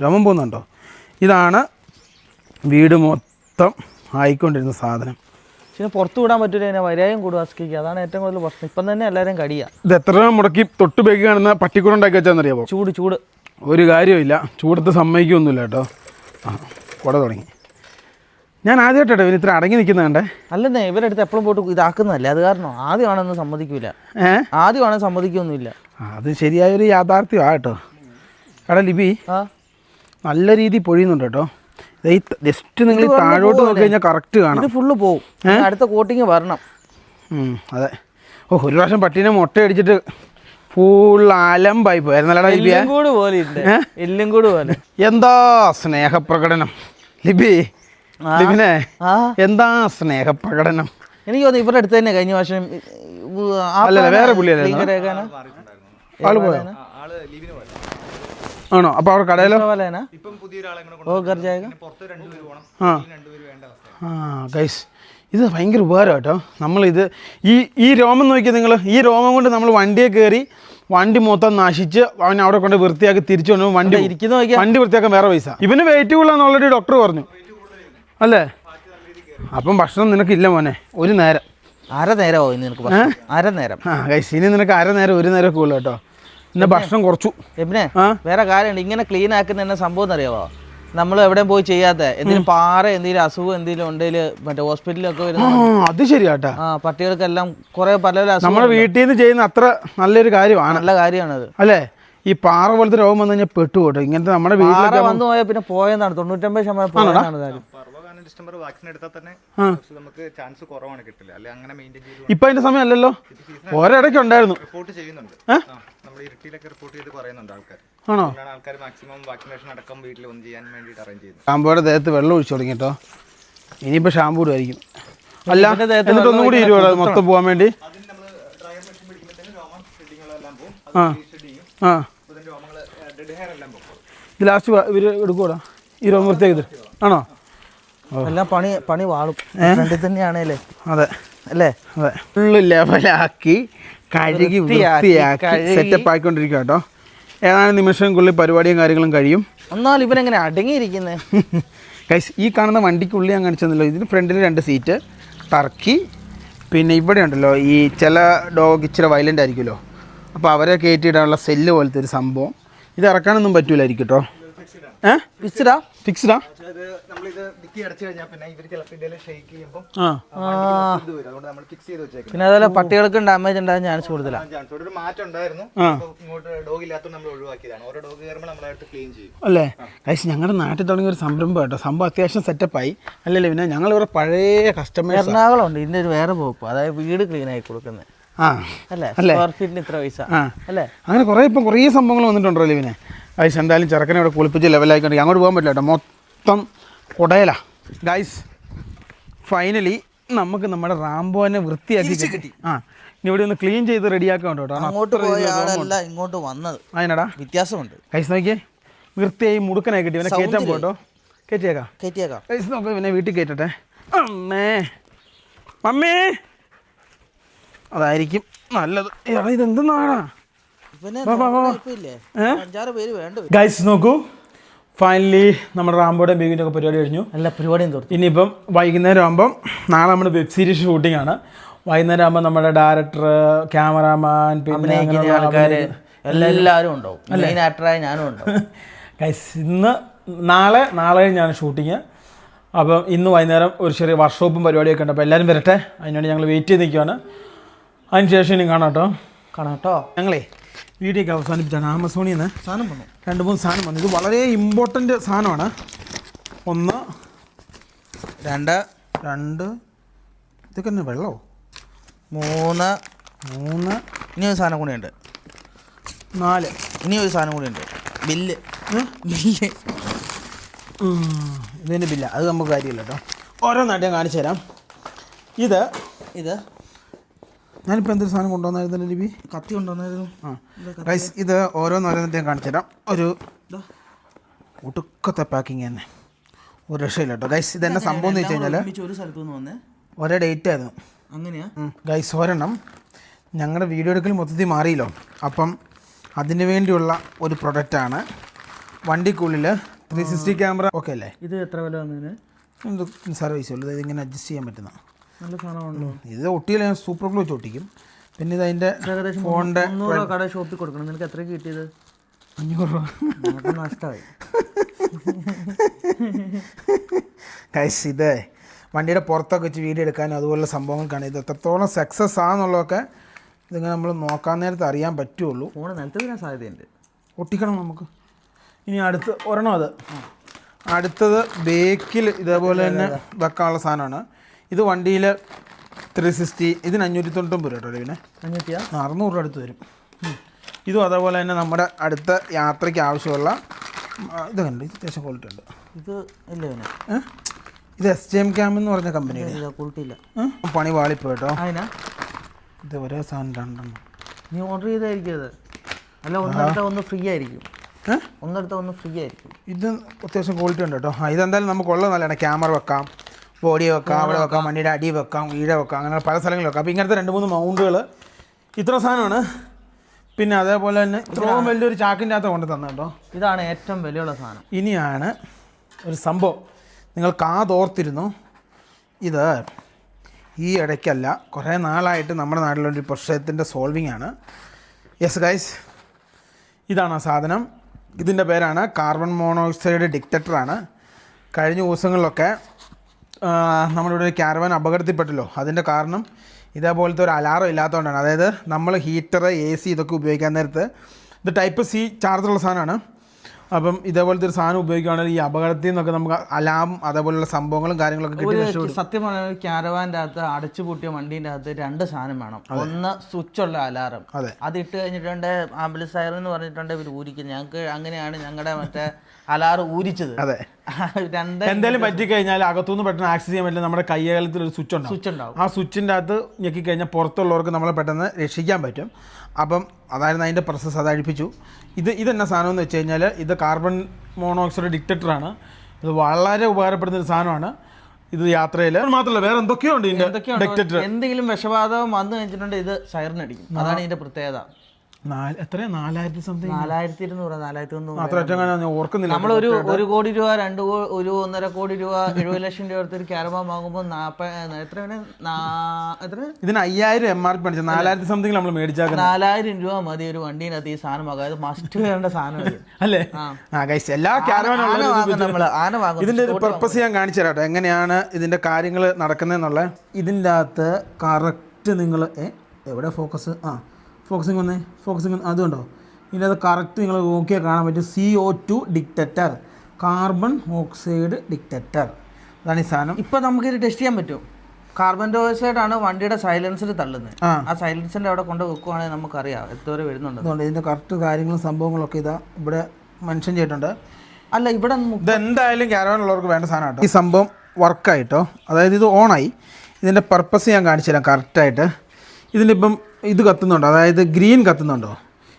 രോമം പോകുന്നുണ്ടോ? ഇതാണ് വീട് മൊത്തം ആയിക്കൊണ്ടിരുന്ന സാധനം. പക്ഷേ പുറത്ത് വിടാൻ പറ്റില്ല അതിനെ വരായും കൂടും അസ്കിക്ക്. അതാണ് ഏറ്റവും കൂടുതൽ പ്രശ്നം. ഇപ്പം തന്നെ എല്ലാവരും കടിയാ. ഇത് എത്ര രൂപ മുടക്കി തൊട്ട് ബേക്ക് കാണുന്ന പട്ടിക്കൂടെ ഉണ്ടാക്കി വെച്ചാന്നറിയാമോ ചൂട് ചൂട്. ഒരു കാര്യമില്ല ചൂടത്ത് സമ്മതിക്കൊന്നുമില്ല കേട്ടോ. ആ കുട തുടങ്ങി. ഞാൻ ആദ്യമായിട്ടോ ഇവന് ഇത്ര അടങ്ങി നിൽക്കുന്ന കണ്ടേ. അല്ലെന്നേ ഇവരെടുത്ത് എപ്പോഴും പോയിട്ട് ഇതാക്കുന്നതല്ലേ? അത് കാരണം ആദ്യമാണെന്ന് സമ്മതിക്കൂല. ഏഹ് ആദ്യമാണെന്ന് സമ്മതിക്കൊന്നുമില്ല. അത് ശരിയായൊരു യാഥാർത്ഥ്യമാണ് കേട്ടോ. എടാ ലിബി നല്ല രീതിയിൽ പൊഴിയുന്നുണ്ട് കേട്ടോ. ഈ ജസ്റ്റ് നിങ്ങൾ താഴോട്ട് നോക്കി കഴിഞ്ഞാൽ കറക്റ്റ് കാണാം. ഇത് ഫുള്ള് പോകും അടുത്ത കോട്ടിങ് വരണം. അതെ. ഓ ഒരു പ്രാവശ്യം പട്ടീനെ മുട്ട അടിച്ചിട്ട് ഫുൾ അലമ്പായി പോയായിരുന്നല്ലടാ ലിബിയ എല്ലും കൂട് പോലെ എന്താ സ്നേഹപ്രകടനം? ലിബി. ലിബിനെ എന്താ സ്നേഹപ്രകടനം? എനിക്ക് തോന്നുന്നു ഇവരുടെ അടുത്ത് തന്നെ കഴിഞ്ഞ വർഷം അല്ലല്ല, വേറെ പുള്ളിയല്ലേ? ആൾ പോയോ? ആൾ ലീവിന് പോയത്. ആണോ? അപ്പൊ അവിടെ കടയിലോ? ആ. വേണ്ട അവസ്ഥ ആ ഗൈസ് ഇത് ഭയങ്കര ഉപകാരം കേട്ടോ. നമ്മളിത് ഈ ഈ രോമം നോക്കി നിങ്ങൾ ഈ രോമം കൊണ്ട് നമ്മൾ വണ്ടിയെ കയറി വണ്ടി മൊത്തം നശിച്ച് അവൻ അവിടെ കൊണ്ട് വൃത്തിയാക്കി തിരിച്ചു കൊണ്ടു വണ്ടി ഇരിക്കുന്ന നോക്കിയാ. വണ്ടി വൃത്തിയാക്കാൻ വേറെ പൈസ. ഇവന് വെയിറ്റ് കൂടുതലാന്ന് ഓൾറെഡി ഡോക്ടർ പറഞ്ഞു. അല്ലേ? അപ്പം ഭക്ഷണം നിനക്കില്ല മോനെ. ഒരു നേരം. അര നേരമോ ഇനി നിനക്ക്? അര നേരം. ആ ഗൈസ് ഇനി നിനക്ക് അര നേരം ഒരു നേരം കൂടുതൽ കേട്ടോ. ഇന്ന് ഭക്ഷണം കുറച്ചു. പിന്നെ വേറെ കാര്യമുണ്ട്. ഇങ്ങനെ ക്ലീൻ ആക്കുന്ന എന്നെ സംഭവം അറിയാവോ നമ്മൾ എവിടെയും പോയി ചെയ്യാത്ത? എന്തെങ്കിലും പാറ എന്തെങ്കിലും അസുഖം എന്തെങ്കിലും ഉണ്ടെങ്കിൽ മറ്റേ ഹോസ്പിറ്റലിലൊക്കെ ആ വരുന്ന അത് ശരിയാട്ടാ. ആ പട്ടികൾക്കെല്ലാം കുറെ പല നമ്മുടെ വീട്ടിൽ നിന്ന് ചെയ്യുന്ന അത്ര നല്ലൊരു കാര്യമാണ്. നല്ല കാര്യമാണ് അത് അല്ലേ? ഈ പാറ പോലത്തെ രോഗം വന്നു കഴിഞ്ഞാൽ പെട്ടുപോട്ടോ. ഇങ്ങനത്തെ നമ്മുടെ വീട്ടിൽ വീട്ടിലൊക്കെ വന്നു പോയാൽ പിന്നെ പോയെന്നാണ്. തൊണ്ണൂറ്റമ്പത് ശതമാനം പോയെന്നാണ് ഡിസ്റ്റംബർ വാക്സിൻ എടുത്താൽ തന്നെ നമുക്ക് ചാൻസ് കുറവാണ് കിട്ടില്ല. അല്ലെ? അങ്ങനെ മെയിന്റെയിൻ ചെയ്ത് ഇപ്പൊ അതിന്റെ സമയമല്ലല്ലോ ഒരിടയ്ക്ക് ഉണ്ടായിരുന്നു. റിപ്പോർട്ട് ചെയ്യുന്നുണ്ട്. ആണോ? അതുകൊണ്ടാണ് ആൾക്കാർ മാക്സിമം വാക്സിനേഷൻ അടക്കം വീട്ടിൽ വന്ന് ചെയ്യാൻ വേണ്ടിയിട്ട് അറേഞ്ച് ചെയ്യുന്നത്. ഷാമ്പുയുടെ ദേഹത്ത് വെള്ളം ഒഴിച്ചു തുടങ്ങി കേട്ടോ. ഇനിയിപ്പോൾ ഷാമ്പു ഇടുമായിരിക്കും അല്ല എന്നിട്ട് ഒന്നും കൂടി ഇരുപത് മൊത്തം പോകാൻ വേണ്ടി? അതിന് നമ്മൾ ഡ്രയർ മെഷീൻ പിടിക്കുമ്പോഴത്തേന് രോമം ഷെഡിങ്ങുകളെല്ലാം പോകും ആ. ഷെഡ് ചെയ്യും. ആ. അപ്പോൾ ഇതിന്റെ ഡെഡ് ഹെയർ എല്ലാം പോകും ഇത് ലാസ്റ്റ് ഇവർ എടുക്കൂടാ ഈ രോമം വൃത്തിയാക്കി തരും. ആണോ എല്ലാം പണി പണി വാളും. തന്നെയാണല്ലേ തന്നെയാണേലേ. അതെ. അല്ലേ? അതെ. ഫുള്ള് ലെവലാക്കി കഴുകി വൃത്തിയാക്കി. സെറ്റപ്പ് ആക്കിക്കൊണ്ടിരിക്കുക കേട്ടോ ഏതാനും നിമിഷങ്ങൾക്കുള്ളിൽ പരിപാടിയും കാര്യങ്ങളും കഴിയും. എന്നാൽ ഇവനെങ്ങനെ അടങ്ങിയിരിക്കുന്നത് കൈസ് [LAUGHS] ഈ കാണുന്ന വണ്ടിക്കുള്ളിൽ ഞാൻ കാണിച്ചെന്നല്ലോ ഇതിന് ഫ്രണ്ടിൽ രണ്ട് സീറ്റ് ടർക്കി. പിന്നെ ഇവിടെ ഉണ്ടല്ലോ ഈ ചില ഡോഗ് ഇച്ചിരി വയലന്റ് ആയിരിക്കുമല്ലോ. അപ്പോൾ അവരെ കയറ്റിയിടാനുള്ള സെല്ല് പോലത്തെ ഒരു സംഭവം. ഇത് ഇറക്കാനൊന്നും പറ്റൂലായിരിക്കും കേട്ടോ ഫിക്സ്ഡാ? കഴിഞ്ഞാൽ പിന്നെ ഇവർ ചിലപ്പോൾ ഇതിൽ ഷെയ്ക്ക് ചെയ്യുമ്പോൾ ആ. ഇത് വരും. അതുകൊണ്ട് നമ്മൾ ഫിക്സ് ചെയ്ത് വെച്ചേക്കുന്നത്. പിന്നെ അതുപോലെ പട്ടികൾക്ക് ഡാമേജ് ഉണ്ടാകാൻ ചാൻസ് കൂടുതലാണ് ചാൻസ് ഒരു മാറ്റം ഉണ്ടായിരുന്നു. ആ. ഇങ്ങോട്ട് ഡോഗ് ഇല്ലാത്തത് നമ്മൾ ഒഴിവാക്കിയതാണ്. ഓരോ ഡോഗ് കയറുമ്പോൾ നമ്മളായിട്ട് ക്ലീൻ ചെയ്യും. അല്ലേ? കഴിച്ച് ഞങ്ങളുടെ നാട്ടിൽ തുടങ്ങിയ ഒരു സംരംഭം കേട്ടോ. സംഭവം അത്യാവശ്യം സെറ്റപ്പായി അല്ലല്ലേ പിന്നെ ഞങ്ങൾ ഇവിടെ പഴയ കസ്റ്റമേഴ്സ് എറണാകുളം ഉണ്ട് ഇതിന്റെ ഒരു വേറെ പോക്കും അതായത് വീട് ക്ലീൻ ആയി കൊടുക്കുന്നത് അല്ലേ? സ്ക്വയർ ഫീറ്റിന് ഇത്ര പൈസ. അല്ലേ? അങ്ങനെ കുറേ ഇപ്പം കുറേ സംഭവങ്ങൾ വന്നിട്ടുണ്ടോ ലിവിനെ ഗൈസ് എന്തായാലും ചെറുക്കനെ ഇവിടെ കുളിപ്പിച്ച് ലെവലായിക്കൊണ്ട് അങ്ങോട്ട് പോകാൻ പറ്റില്ല കേട്ടോ. മൊത്തം കുടയല. ഗൈസ് ഫൈനലി നമുക്ക് നമ്മുടെ റാംബോനെ വൃത്തിയാക്കി കിട്ടി. ആ. ഇനി ഇവിടെ ഒന്ന് ക്ലീൻ ചെയ്ത് റെഡിയാക്കാൻ കേട്ടോ. അങ്ങോട്ട് ഇങ്ങോട്ട് വന്നത്. അതിനടാ. വ്യത്യാസമുണ്ട്. ഗൈസ് നോക്കിയേ. വൃത്തിയായി മുടുക്കനായി കിട്ടി. ഇവനെ കയറ്റാൻ പോട്ടോ. കയറ്റിയേക്കാം. കയറ്റിയേക്കാം. ഗൈസ് നോക്കാം ഇവനെ വീട്ടിൽ കയറ്റട്ടെ. അമ്മേ. മമ്മേ. അതായിരിക്കും നല്ലത്. എടാ പേര് വേണ്ട ഗൈസ് നോക്കൂ. ഫൈനലി നമ്മുടെ റാംബോയുടെ ബേബിന്റെ ഒക്കെ പരിപാടി കഴിഞ്ഞു. അല്ല പരിപാടിയും തീർത്തു. ഇനിയിപ്പം വൈകുന്നേരം ആകുമ്പം നാളെ നമ്മുടെ വെബ് സീരീസ് ഷൂട്ടിംഗ് ആണ്. വൈകുന്നേരം ആകുമ്പോൾ നമ്മുടെ ഡയറക്ടർ ക്യാമറാമാൻ പിന്നെ ആൾക്കാർ എല്ലാവരും ഉണ്ടാവും. മെയിൻ ആക്ടറായ ഞാനും ഉണ്ടാവും. [LAUGHS] ഗൈസ് ഇന്ന് നാളെ നാളെ ഞാൻ ഷൂട്ടിങ് അപ്പം ഇന്ന് വൈകുന്നേരം ഒരു ചെറിയ വർക്ക്ഷോപ്പും പരിപാടിയൊക്കെ ഉണ്ട്. അപ്പോൾ എല്ലാവരും വരട്ടെ. അതിനുവേണ്ടി ഞങ്ങൾ വെയിറ്റ് ചെയ്ത് നിൽക്കുവാണ്. അതിന് ശേഷം ഇനി കാണാം കേട്ടോ കാണാം കേട്ടോ ഞങ്ങളേ വീഡിയോ ഒക്കെ അവസാനിപ്പിച്ചാണ്. ആമസോണിൽ നിന്ന് സാധനം വന്നു. രണ്ട് മൂന്ന് സാധനം വന്നു. ഇത് വളരെ ഇമ്പോർട്ടന്റ് സാധനമാണ്. ഒന്ന് രണ്ട് രണ്ട്. ഇതൊക്കെ തന്നെ വെള്ളമോ മൂന്ന് മൂന്ന്. ഇനി ഒരു സാധനം കൂടി ഉണ്ട്. നാല്. ഇനി ഒരു സാധനം കൂടി ഉണ്ട്. ബില്ല്. ബില്ല്. ഇതിന്റെ ബില്ല. അത് നമുക്ക് കാര്യമില്ല കേട്ടോ. ഓരോന്നായിട്ട് ഞാൻ കാണിച്ചു തരാം ഇത് ഇത് ഞാനിപ്പോൾ എന്തൊരു സാധനം കൊണ്ടുവന്നായിരുന്നു ലിബി? കത്തി കൊണ്ടുവന്നായിരുന്നു. ആ. റൈസ് ഇത് ഓരോന്നോരോന്നിട്ട് ഞാൻ കാണിച്ചു തരാം. ഒരു ഒടുക്കത്തെ പാക്കിങ് തന്നെ. ഒരു രക്ഷയില്ല കേട്ടോ ഗൈസ് ഇത് എന്നെ സംഭവം എന്ന് വെച്ച് കഴിഞ്ഞാൽ ഒരു ഡേറ്റ് ആയിരുന്നു. അങ്ങനെയാ? ഗൈസ് ഒരെണ്ണം ഞങ്ങളുടെ വീഡിയോ എടുക്കൽ മൊത്തത്തിൽ മാറിയല്ലോ. അപ്പം അതിന് വേണ്ടിയുള്ള ഒരു പ്രൊഡക്റ്റാണ് വണ്ടിക്കുള്ളിൽ ത്രീ സിക്സ്റ്റി ക്യാമറ ഓക്കെ അല്ലേ? ഇത് എത്ര വില വന്നതിന്? സർവീസ് ഉള്ളത് ഇതിങ്ങനെ അഡ്ജസ്റ്റ് ചെയ്യാൻ പറ്റുന്ന. നല്ല സാധനമാണല്ലോ. ഇത് ഒട്ടിയില്ല ഞാൻ സൂപ്പർ ഗ്ലൂ വെച്ച് ഒട്ടിക്കും. പിന്നെ ഇത് അതിന്റെ ഏകദേശം ഫോണിന്റെ മുന്നൂറ് കട ഷോപ്പിൽ കൊടുക്കണം. നിനക്ക് എത്ര കിട്ടിയത്? അഞ്ഞൂറ് രൂപ. നഷ്ടമായി കൈസ് ഇത് വണ്ടിയുടെ പുറത്തൊക്കെ വെച്ച് വീഡിയോ എടുക്കാനും അതുപോലുള്ള സംഭവങ്ങൾക്കാണ്. ഇത് എത്രത്തോളം സക്സസ് ആണെന്നുള്ളതൊക്കെ ഇതിങ്ങനെ നമ്മൾ നോക്കാൻ നേരത്തെ അറിയാൻ പറ്റുള്ളൂ. ഫോണ് നിലത്ത് വരാൻ സാധ്യതയുണ്ട്. ഒട്ടിക്കണം നമുക്ക്. ഇനി അടുത്ത് ഒരെണ്ണം അത്. അടുത്തത് ബേക്കിൽ ഇതേപോലെ തന്നെ വെക്കാനുള്ള സാധനമാണ്. ഇത് വണ്ടിയിൽ ത്രീ സിക്സ്റ്റി ഇതിന് അഞ്ഞൂറ്റി തൊണ്ണൂറ്റൊമ്പത് രൂപ കേട്ടോ പിന്നെ അഞ്ഞൂറ്റിയാ? അറുന്നൂറ് രൂപ അടുത്ത് വരും. ഇതും അതേപോലെ തന്നെ നമ്മുടെ അടുത്ത യാത്രയ്ക്ക് ആവശ്യമുള്ള ഇത് കണ്ട് ഇത് അത്യാവശ്യം ക്വാളിറ്റി ഉണ്ട്. ഇത് ഇല്ല പിന്നെ. ഏ? ഇത് എസ് ജി എം ക്യാം എന്ന് പറഞ്ഞ കമ്പനിയുടെ ക്വാളിറ്റി ഇല്ല പണി വാളിപ്പോ കേട്ടോ. അതിനാ ഇത് ഒരേ സാധനം രണ്ടെണ്ണം. നീ ഓർഡർ ചെയ്തായിരിക്കും അത് അല്ല ഒന്നെടുത്ത ഒന്ന് ഫ്രീ ആയിരിക്കും? ഒന്നെടുത്ത ഒന്ന് ഫ്രീ ആയിരിക്കും. ഇത് അത്യാവശ്യം ക്വാളിറ്റി ഉണ്ട് കേട്ടോ. ഇതെന്തായാലും നമുക്ക് ഉള്ളത് നല്ലതാണ്. ക്യാമറ വെക്കാം. ബോഡി വെക്കാം അവിടെ വെക്കാം വണ്ടിയുടെ അടി വെക്കാം ഈഴ വെക്കാം അങ്ങനെ പല സ്ഥലങ്ങളിൽ വെക്കാം. അപ്പോൾ ഇങ്ങനത്തെ രണ്ട് മൂന്ന് മൗണ്ടുകൾ ഇത്ര സാധനമാണ്. പിന്നെ അതേപോലെ തന്നെ ഇത്രയും വലിയൊരു ചാക്കിന്റെ അകത്ത് കൊണ്ട് തന്നെ കേട്ടോ. ഇതാണ് ഏറ്റവും വലിയുള്ള സാധനം. ഇനിയാണ് ഒരു സംഭവം. നിങ്ങൾ കാതോർത്തിരുന്നു. ഇത് ഈ ഇടയ്ക്കല്ല കുറേ നാളായിട്ട് നമ്മുടെ നാട്ടിലൊരു പ്രശ്നത്തിന്റെ സോൾവിങ് ആണ്. യെസ് ഗൈസ് ഇതാണ് ആ സാധനം. ഇതിന്റെ പേരാണ് കാർബൺ മോണോക്സൈഡ് ഡിക്റ്ററ്ററാണ് കഴിഞ്ഞ ദിവസങ്ങളിലൊക്കെ ഇവിടെ ഒരു ക്യാരവാൻ അപകടത്തിൽപ്പെട്ടല്ലോ. അതിന്റെ കാരണം ഇതേപോലത്തെ ഒരു അലാറം ഇല്ലാത്തതുകൊണ്ടാണ്. അതായത് നമ്മൾ ഹീറ്റർ എ സി ഇതൊക്കെ ഉപയോഗിക്കാൻ നേരത്ത് ഇത് ടൈപ്പ് സി ചാർജറുള്ള സാധനമാണ്. അപ്പം ഇതേപോലത്തെ ഒരു സാധനം ഉപയോഗിക്കുകയാണെങ്കിൽ ഈ അപകടത്തിൽ നിന്നൊക്കെ നമുക്ക് അലാം അതേപോലുള്ള സംഭവങ്ങളും കാര്യങ്ങളൊക്കെ കിട്ടി സത്യം പറഞ്ഞാൽ ക്യാരവാന്റെ അകത്ത് അടച്ചു പൂട്ടിയ വണ്ടീന്റെ അകത്ത് രണ്ട് സാധനം വേണം. ഒന്ന് സ്വിച്ച് ഉള്ള അലാറം അതെ. അത് ഇട്ട് കഴിഞ്ഞിട്ടുണ്ട് ആംബുലൻസ് എന്ന് പറഞ്ഞിട്ടുണ്ട് ഇവർ ഊരിക്കുന്നത് ഞങ്ങൾക്ക് അങ്ങനെയാണ് ഞങ്ങളുടെ മറ്റേ അലാറ് ഊരിച്ചത്. അതെ. [LAUGHS] രണ്ട് എന്തെങ്കിലും പറ്റിക്കഴിഞ്ഞാൽ അകത്തുനിന്ന് പെട്ടെന്ന് ആക്സസ് ചെയ്യാൻ പറ്റില്ല. നമ്മുടെ കൈകാലത്തിൽ ഒരു സ്വിച്ച് ഉണ്ടാവും. സ്വിച്ച് ഉണ്ടാവും. ആ സ്വിച്ചിന്റെ അകത്ത് ഞെക്കിക്കഴിഞ്ഞാൽ പുറത്തുള്ളവർക്ക് നമ്മളെ പെട്ടെന്ന് രക്ഷിക്കാൻ പറ്റും. അപ്പം അതായിരുന്നു അതിന്റെ പ്രോസസ്സ് അത് അഴിപ്പിച്ചു. ഇത് ഇതെന്നാ സാധനം എന്ന് വെച്ച് കഴിഞ്ഞാൽ ഇത് കാർബൺ മോണോക്സൈഡ് ഡിക്റ്റക്ടറാണ് ഇത് വളരെ ഉപകാരപ്പെടുന്ന ഒരു സാധനമാണ്. ഇത് യാത്രയിൽ മാത്രമല്ല വേറെ എന്തൊക്കെയോ ഉണ്ട് എന്തെങ്കിലും വിഷബാധകം വന്നു കഴിഞ്ഞിട്ടുണ്ടെങ്കിൽ ഇത് സൈറിനടിക്കും അതാണ് ഇതിന്റെ പ്രത്യേകത. നാലായിരത്തി ഇരുന്നൂറ് നാലായിരത്തി ഞാൻ ഓർക്കുന്നില്ല. നമ്മളൊരു ഒരു കോടി രൂപ രണ്ട് ഒരു ഒന്നര കോടി രൂപ എഴുപത് ലക്ഷം രൂപ എടുത്ത് ഒരു ക്യാരവാൻ വാങ്ങുമ്പോൾ എത്ര എത്ര? ഇതിന് അയ്യായിരം എം ആർ പി അടിച്ചത് നാലായിരത്തി സംതിങ് നമ്മൾ മേടിച്ചാക്കുന്നത്. നാലായിരം രൂപ മതി ഒരു വണ്ടീനകത്ത് ഈ സാധനം വാങ്ങാം. അത് മസ്റ്റ് വേണ്ട സാധനം അല്ലേ? എല്ലാ ആന വാങ്ങും ഒരു പർപ്പസ് ഞാൻ കാണിച്ചു തരാം എങ്ങനെയാണ് ഇതിന്റെ കാര്യങ്ങൾ നടക്കുന്നതെന്നുള്ള ഇതിന്റെ അകത്ത് കറക്റ്റ് നിങ്ങൾ എവിടെ ഫോക്കസ് ആ. ഫോക്കസിങ് വന്നേ ഫോക്കസിങ് അതുണ്ടോ? ഇനി അത് കറക്റ്റ് നിങ്ങൾ നോക്കിയാൽ കാണാൻ പറ്റും. C O two detector carbon oxide detector അതാണ് ഈ സാധനം. ഇപ്പം നമുക്ക് ഇത് ടെസ്റ്റ് ചെയ്യാൻ പറ്റും. കാർബൺ ഡയോക്സൈഡ് ആണ് വണ്ടിയുടെ സൈലൻസിൽ തള്ളുന്നത്. ആ. സൈലൻസിന്റെ അവിടെ കൊണ്ട് വെക്കുവാണെങ്കിൽ നമുക്കറിയാം. എത്ര വരെ വരുന്നുണ്ട് അതുകൊണ്ട് ഇതിന്റെ കറക്റ്റ് കാര്യങ്ങളും സംഭവങ്ങളൊക്കെ ഇതാ ഇവിടെ മെൻഷൻ ചെയ്തിട്ടുണ്ട്. അല്ല ഇവിടെ എന്തായാലും ഇതെന്തായാലും ക്യാരവാനുള്ളവർക്ക് വേണ്ട സാധനം കേട്ടോ. ഈ സംഭവം വർക്കായിട്ടോ അതായത് ഇത് ഓണായി ഇതിന്റെ പർപ്പസ് ഞാൻ കാണിച്ചു തരാം കറക്റ്റായിട്ട് ഇതിനിപ്പം ഇത് കത്തുന്നുണ്ടോ? അതായത് ഗ്രീൻ കത്തുന്നുണ്ടോ?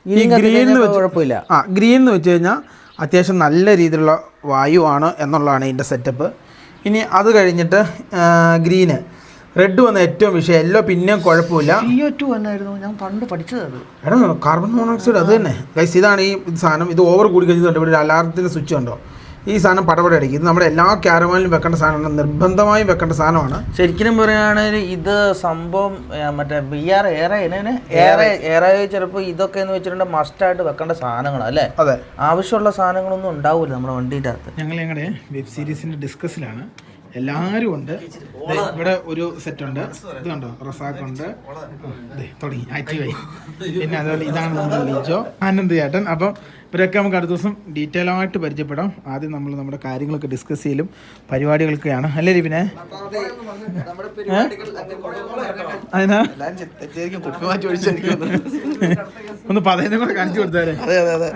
ഈ ഗ്രീൻ എന്ന് വെച്ച് കുഴപ്പമില്ല. ആ ഗ്രീൻ എന്ന് വെച്ച് കഴിഞ്ഞാൽ അത്യാവശ്യം നല്ല രീതിയിലുള്ള വായുവാണ് എന്നുള്ളതാണ് ഇതിന്റെ സെറ്റപ്പ് ഇനി അത് കഴിഞ്ഞിട്ട് ഗ്രീന്. റെഡ് വന്ന ഏറ്റവും വിഷയം. യെല്ലോ പിന്നെയും കുഴപ്പമില്ല. ഞാൻ പണ്ട് പഠിച്ചത് എടാ കാർബൺ മോണോക്സൈഡ് അത് തന്നെ. ഗൈസ് ഇതാണ് ഈ സാധനം. ഇത് ഓവർ കൂടി കഴിഞ്ഞിട്ടുണ്ട്. ഇവിടെ ഒരു അലാറത്തിന്റെ സ്വിച്ച് ഉണ്ടോ ഈ സാധനം പടപട അടിക്കും. ഇത് നമ്മുടെ എല്ലാ ക്യാരവാനിലും വെക്കേണ്ട സാധനമാണ്. നിർബന്ധമായും വെക്കേണ്ട സാധനമാണ്. ശരിക്കും പറയുകയാണെങ്കിൽ ഇത് സംഭവം മറ്റേ ബി ആർ ഏറെ ഏറെ ഏറെ ചിലപ്പോൾ ഇതൊക്കെ എന്ന് വെച്ചിട്ടുണ്ടെങ്കിൽ മസ്റ്റായിട്ട് വെക്കേണ്ട സാധനങ്ങൾ അല്ലേ? അതെ. ആവശ്യമുള്ള സാധനങ്ങളൊന്നും ഉണ്ടാവില്ല നമ്മുടെ വണ്ടിയുടെ അകത്ത്. ഞങ്ങൾ ഞങ്ങളുടെ വെബ് സീരീസിന്റെ ഡിസ്കസിലാണ് എല്ലാവരും ഉണ്ട്. ഇവിടെ ഒരു സെറ്റ് ഉണ്ട്. ഇത് കണ്ടോ? റസാഖ് ഉണ്ട്. ദേ, തുടങ്ങി. ആക്റ്റീവായി പിന്നെ അതുപോലെ ഇതാണ് നമ്മുടെ ലീജോ ആനന്ദ് ചേട്ടൻ. അപ്പം ഇവരൊക്കെ നമുക്ക് അടുത്ത ദിവസം ഡീറ്റെയിൽ ആയിട്ട് പരിചയപ്പെടാം. ആദ്യം നമ്മൾ നമ്മുടെ കാര്യങ്ങളൊക്കെ ഡിസ്കസ് ചെയ്യലും പരിപാടികൾക്കെയാണ്. അല്ലേ പിന്നെ അതിനാ? ഒന്ന് പറയുന്നത് കൂടെ കാണിച്ചു കൊടുത്താലേ.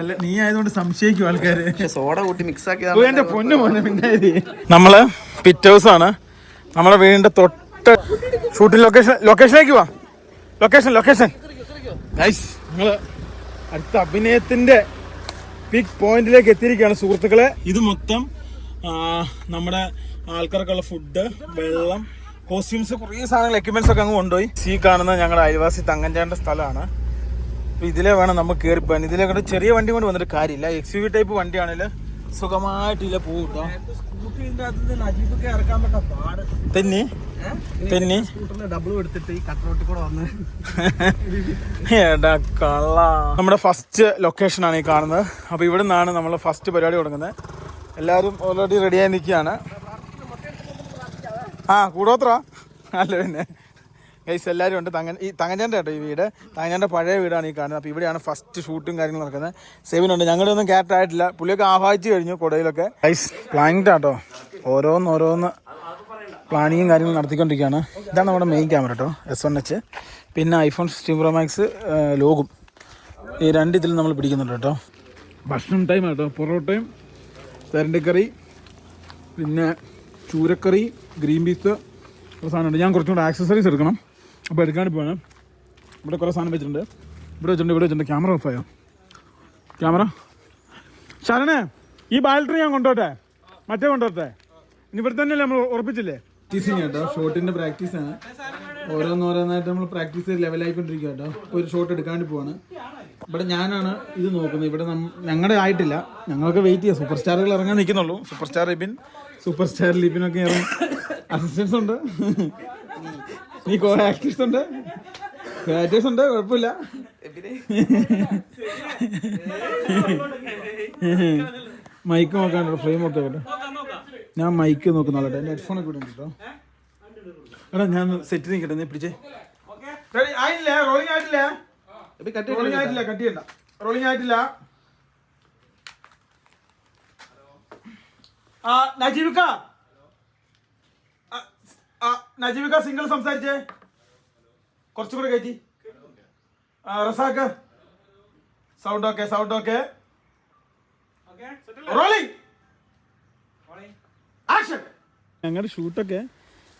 അല്ല നീ ആയതുകൊണ്ട് സംശയിക്കും ആൾക്കാര്. സോഡ കൂട്ടി മിക്സ് ആക്കി എന്റെ പൊന്നു മോനെ മിണ്ടായിരി. നമ്മൾ പിറ്റ് ഹൗസ് ആണ്. നമ്മുടെ വീടിന്റെ തൊട്ട് ഷൂട്ടിംഗ് ലൊക്കേഷൻ ലൊക്കേഷനിലേക്ക് വാ. ലൊക്കേഷൻ ലൊക്കേഷൻ നൈസ് നിങ്ങൾ അടുത്ത അഭിനയത്തിന്റെ പിക് പോയിന്റിലേക്ക് എത്തിയിരിക്കുകയാണ് സുഹൃത്തുക്കളെ. ഇത് മൊത്തം നമ്മുടെ ആൾക്കാർക്കുള്ള ഫുഡ് വെള്ളം കോസ്റ്റ്യൂംസ് കുറേ സാധനങ്ങൾ എക്യുപ്മെന്റ്സ് ഒക്കെ അങ്ങ് കൊണ്ടുപോയി. സീ കാണുന്ന ഞങ്ങളുടെ അയൽവാസി തങ്ങൻചാണ്ട സ്ഥലമാണ്. അപ്പോൾ ഇതിലെ വേണം നമുക്ക് കയറി പോകാൻ. ഇതിലെ കണ്ട് ചെറിയ വണ്ടി കൊണ്ട് വന്നിട്ട് കാര്യമില്ല. എക്സ് യു വി ടൈപ്പ് വണ്ടിയാണെങ്കിൽ സുഖമായിട്ട് പോകും കേട്ടോ തെന്നി? തെന്നി? ഡബിൾ എടുത്തിട്ട് ഈ കട്ടറോട്ടിൽ കൂടെ വന്ന്. എടാ കള്ള. നമ്മുടെ ഫസ്റ്റ് ലൊക്കേഷൻ ആണ് ഈ കാണുന്നത്. അപ്പോൾ ഇവിടെ നിന്നാണ് നമ്മൾ ഫസ്റ്റ് പരിപാടി തുടങ്ങുന്നത്. എല്ലാവരും ഓൾറെഡി റെഡിയായി നിൽക്കുകയാണ്. ആ കൂടോത്ര? അല്ല പിന്നെ. ഗൈസ് എല്ലാവരും ഉണ്ട്. തങ്ങൻ ഈ തങ്ങഞ്ചാന്റെ കേട്ടോ ഈ വീട്. തങ്ങഞ്ചാന്റെ പഴയ വീടാണ് ഈ കാണുന്നത്. അപ്പോൾ ഇവിടെയാണ് ഫസ്റ്റ് ഷൂട്ടും കാര്യങ്ങളും നടക്കുന്നത്. സെവിനുണ്ട് ഞങ്ങളുടെ ഒന്നും ക്യാരക്ടറായിട്ടില്ല പുള്ളിയൊക്കെ ആഹ്വാനിച്ച് കഴിഞ്ഞു കൊടയിലൊക്കെ. ഗൈസ് പ്ലാനിങ് കേട്ടോ ഓരോന്ന് ഓരോന്ന് പ്ലാനിങ്ങും കാര്യങ്ങളും നടത്തിക്കൊണ്ടിരിക്കുകയാണ്. ഇതാണ് നമ്മുടെ മെയിൻ ക്യാമറ കേട്ടോ എസ് വൺ എച്ച് പിന്നെ ഐഫോൺ സിക്സ്റ്റീൻ പ്രോ മാക്സ് ലോഗും. ഈ രണ്ട് ഇതിൽ നമ്മൾ പിടിക്കുന്നുണ്ട് കേട്ടോ. ഭക്ഷണം ടൈം കേട്ടോ പൊറോട്ടയും തരണ്ടിക്കറി പിന്നെ ചൂരക്കറി ഗ്രീൻ പീസ് സാധനമുണ്ട്. ഞാൻ കുറച്ചും കൂടെ ആക്സസറീസ് എടുക്കണം. അപ്പോൾ എടുക്കാൻ പോവാണ്. ഇവിടെ കുറേ സാധനം വെച്ചിട്ടുണ്ട്. ഇവിടെ വെച്ചിട്ടുണ്ട് ഇവിടെ വെച്ചിട്ടുണ്ട്. ക്യാമറ ഓഫായോ ക്യാമറ ശരണേ ഈ ബാലറ്ററി ഞാൻ കൊണ്ടോട്ടെ മറ്റേ കൊണ്ടോട്ടെ ഇനി ഇവിടെ തന്നെയല്ലേ നമ്മൾ ഉറപ്പിച്ചില്ലേ? പ്രാക്ടീസിങ് കേട്ടോ. ഷോട്ടിന്റെ പ്രാക്ടീസ് ആണ്. ഓരോന്നോരോന്നായിട്ട് നമ്മൾ പ്രാക്ടീസ് ലെവലായിക്കൊണ്ടിരിക്കുക കേട്ടോ. ഇപ്പോൾ ഒരു ഷോട്ട് എടുക്കാണ്ട് പോവാണ്. ഇവിടെ ഞാനാണ് ഇത് നോക്കുന്നത്. ഇവിടെ ഞങ്ങളുടെ ആയിട്ടില്ല. ഞങ്ങളൊക്കെ വെയിറ്റ് ചെയ്യാം. സൂപ്പർ സ്റ്റാറുകൾ ഇറങ്ങാൻ നിൽക്കുന്നുള്ളൂ. Super star Libin super star ലിബിനൊക്കെ ഇറങ്ങി. അസിസ്റ്റൻസ് ഉണ്ട്. നീ കുറെ ആക്ടേഴ്സ് ഉണ്ട്. ആക്ടേഴ്സ് ഉണ്ട് കുഴപ്പമില്ല. മൈക്ക് നോക്കാണ്ടോ ഫ്രെയിം ഒക്കെ കേട്ടോ ഞാൻ മൈക്ക് നോക്കുന്നുള്ളൂ എന്റെ ഹെഡ്ഫോൺ ഒക്കെ ഇടുന്നുണ്ട് കേട്ടോ എടാ ഞാൻ സെറ്റ് നിൽക്കട്ടെ നീ പിടിച്ചേ? ആയില്ല റോളിംഗ് ആയിട്ടില്ല. റോളിംഗ് ആയിട്ടില്ല കട്ട് ചെയ്യണ്ട. റോളിംഗ് ആയിട്ടില്ല. നജീബിക്ക. ആ, ആ, നജീബിക്ക സിംഗിൾ സംസാരിച്ചേ? കുറച്ചും കൂടെ കയറ്റി Razak. Sound okay sound okay rolling action ഞങ്ങളുടെ ഷൂട്ടൊക്കെ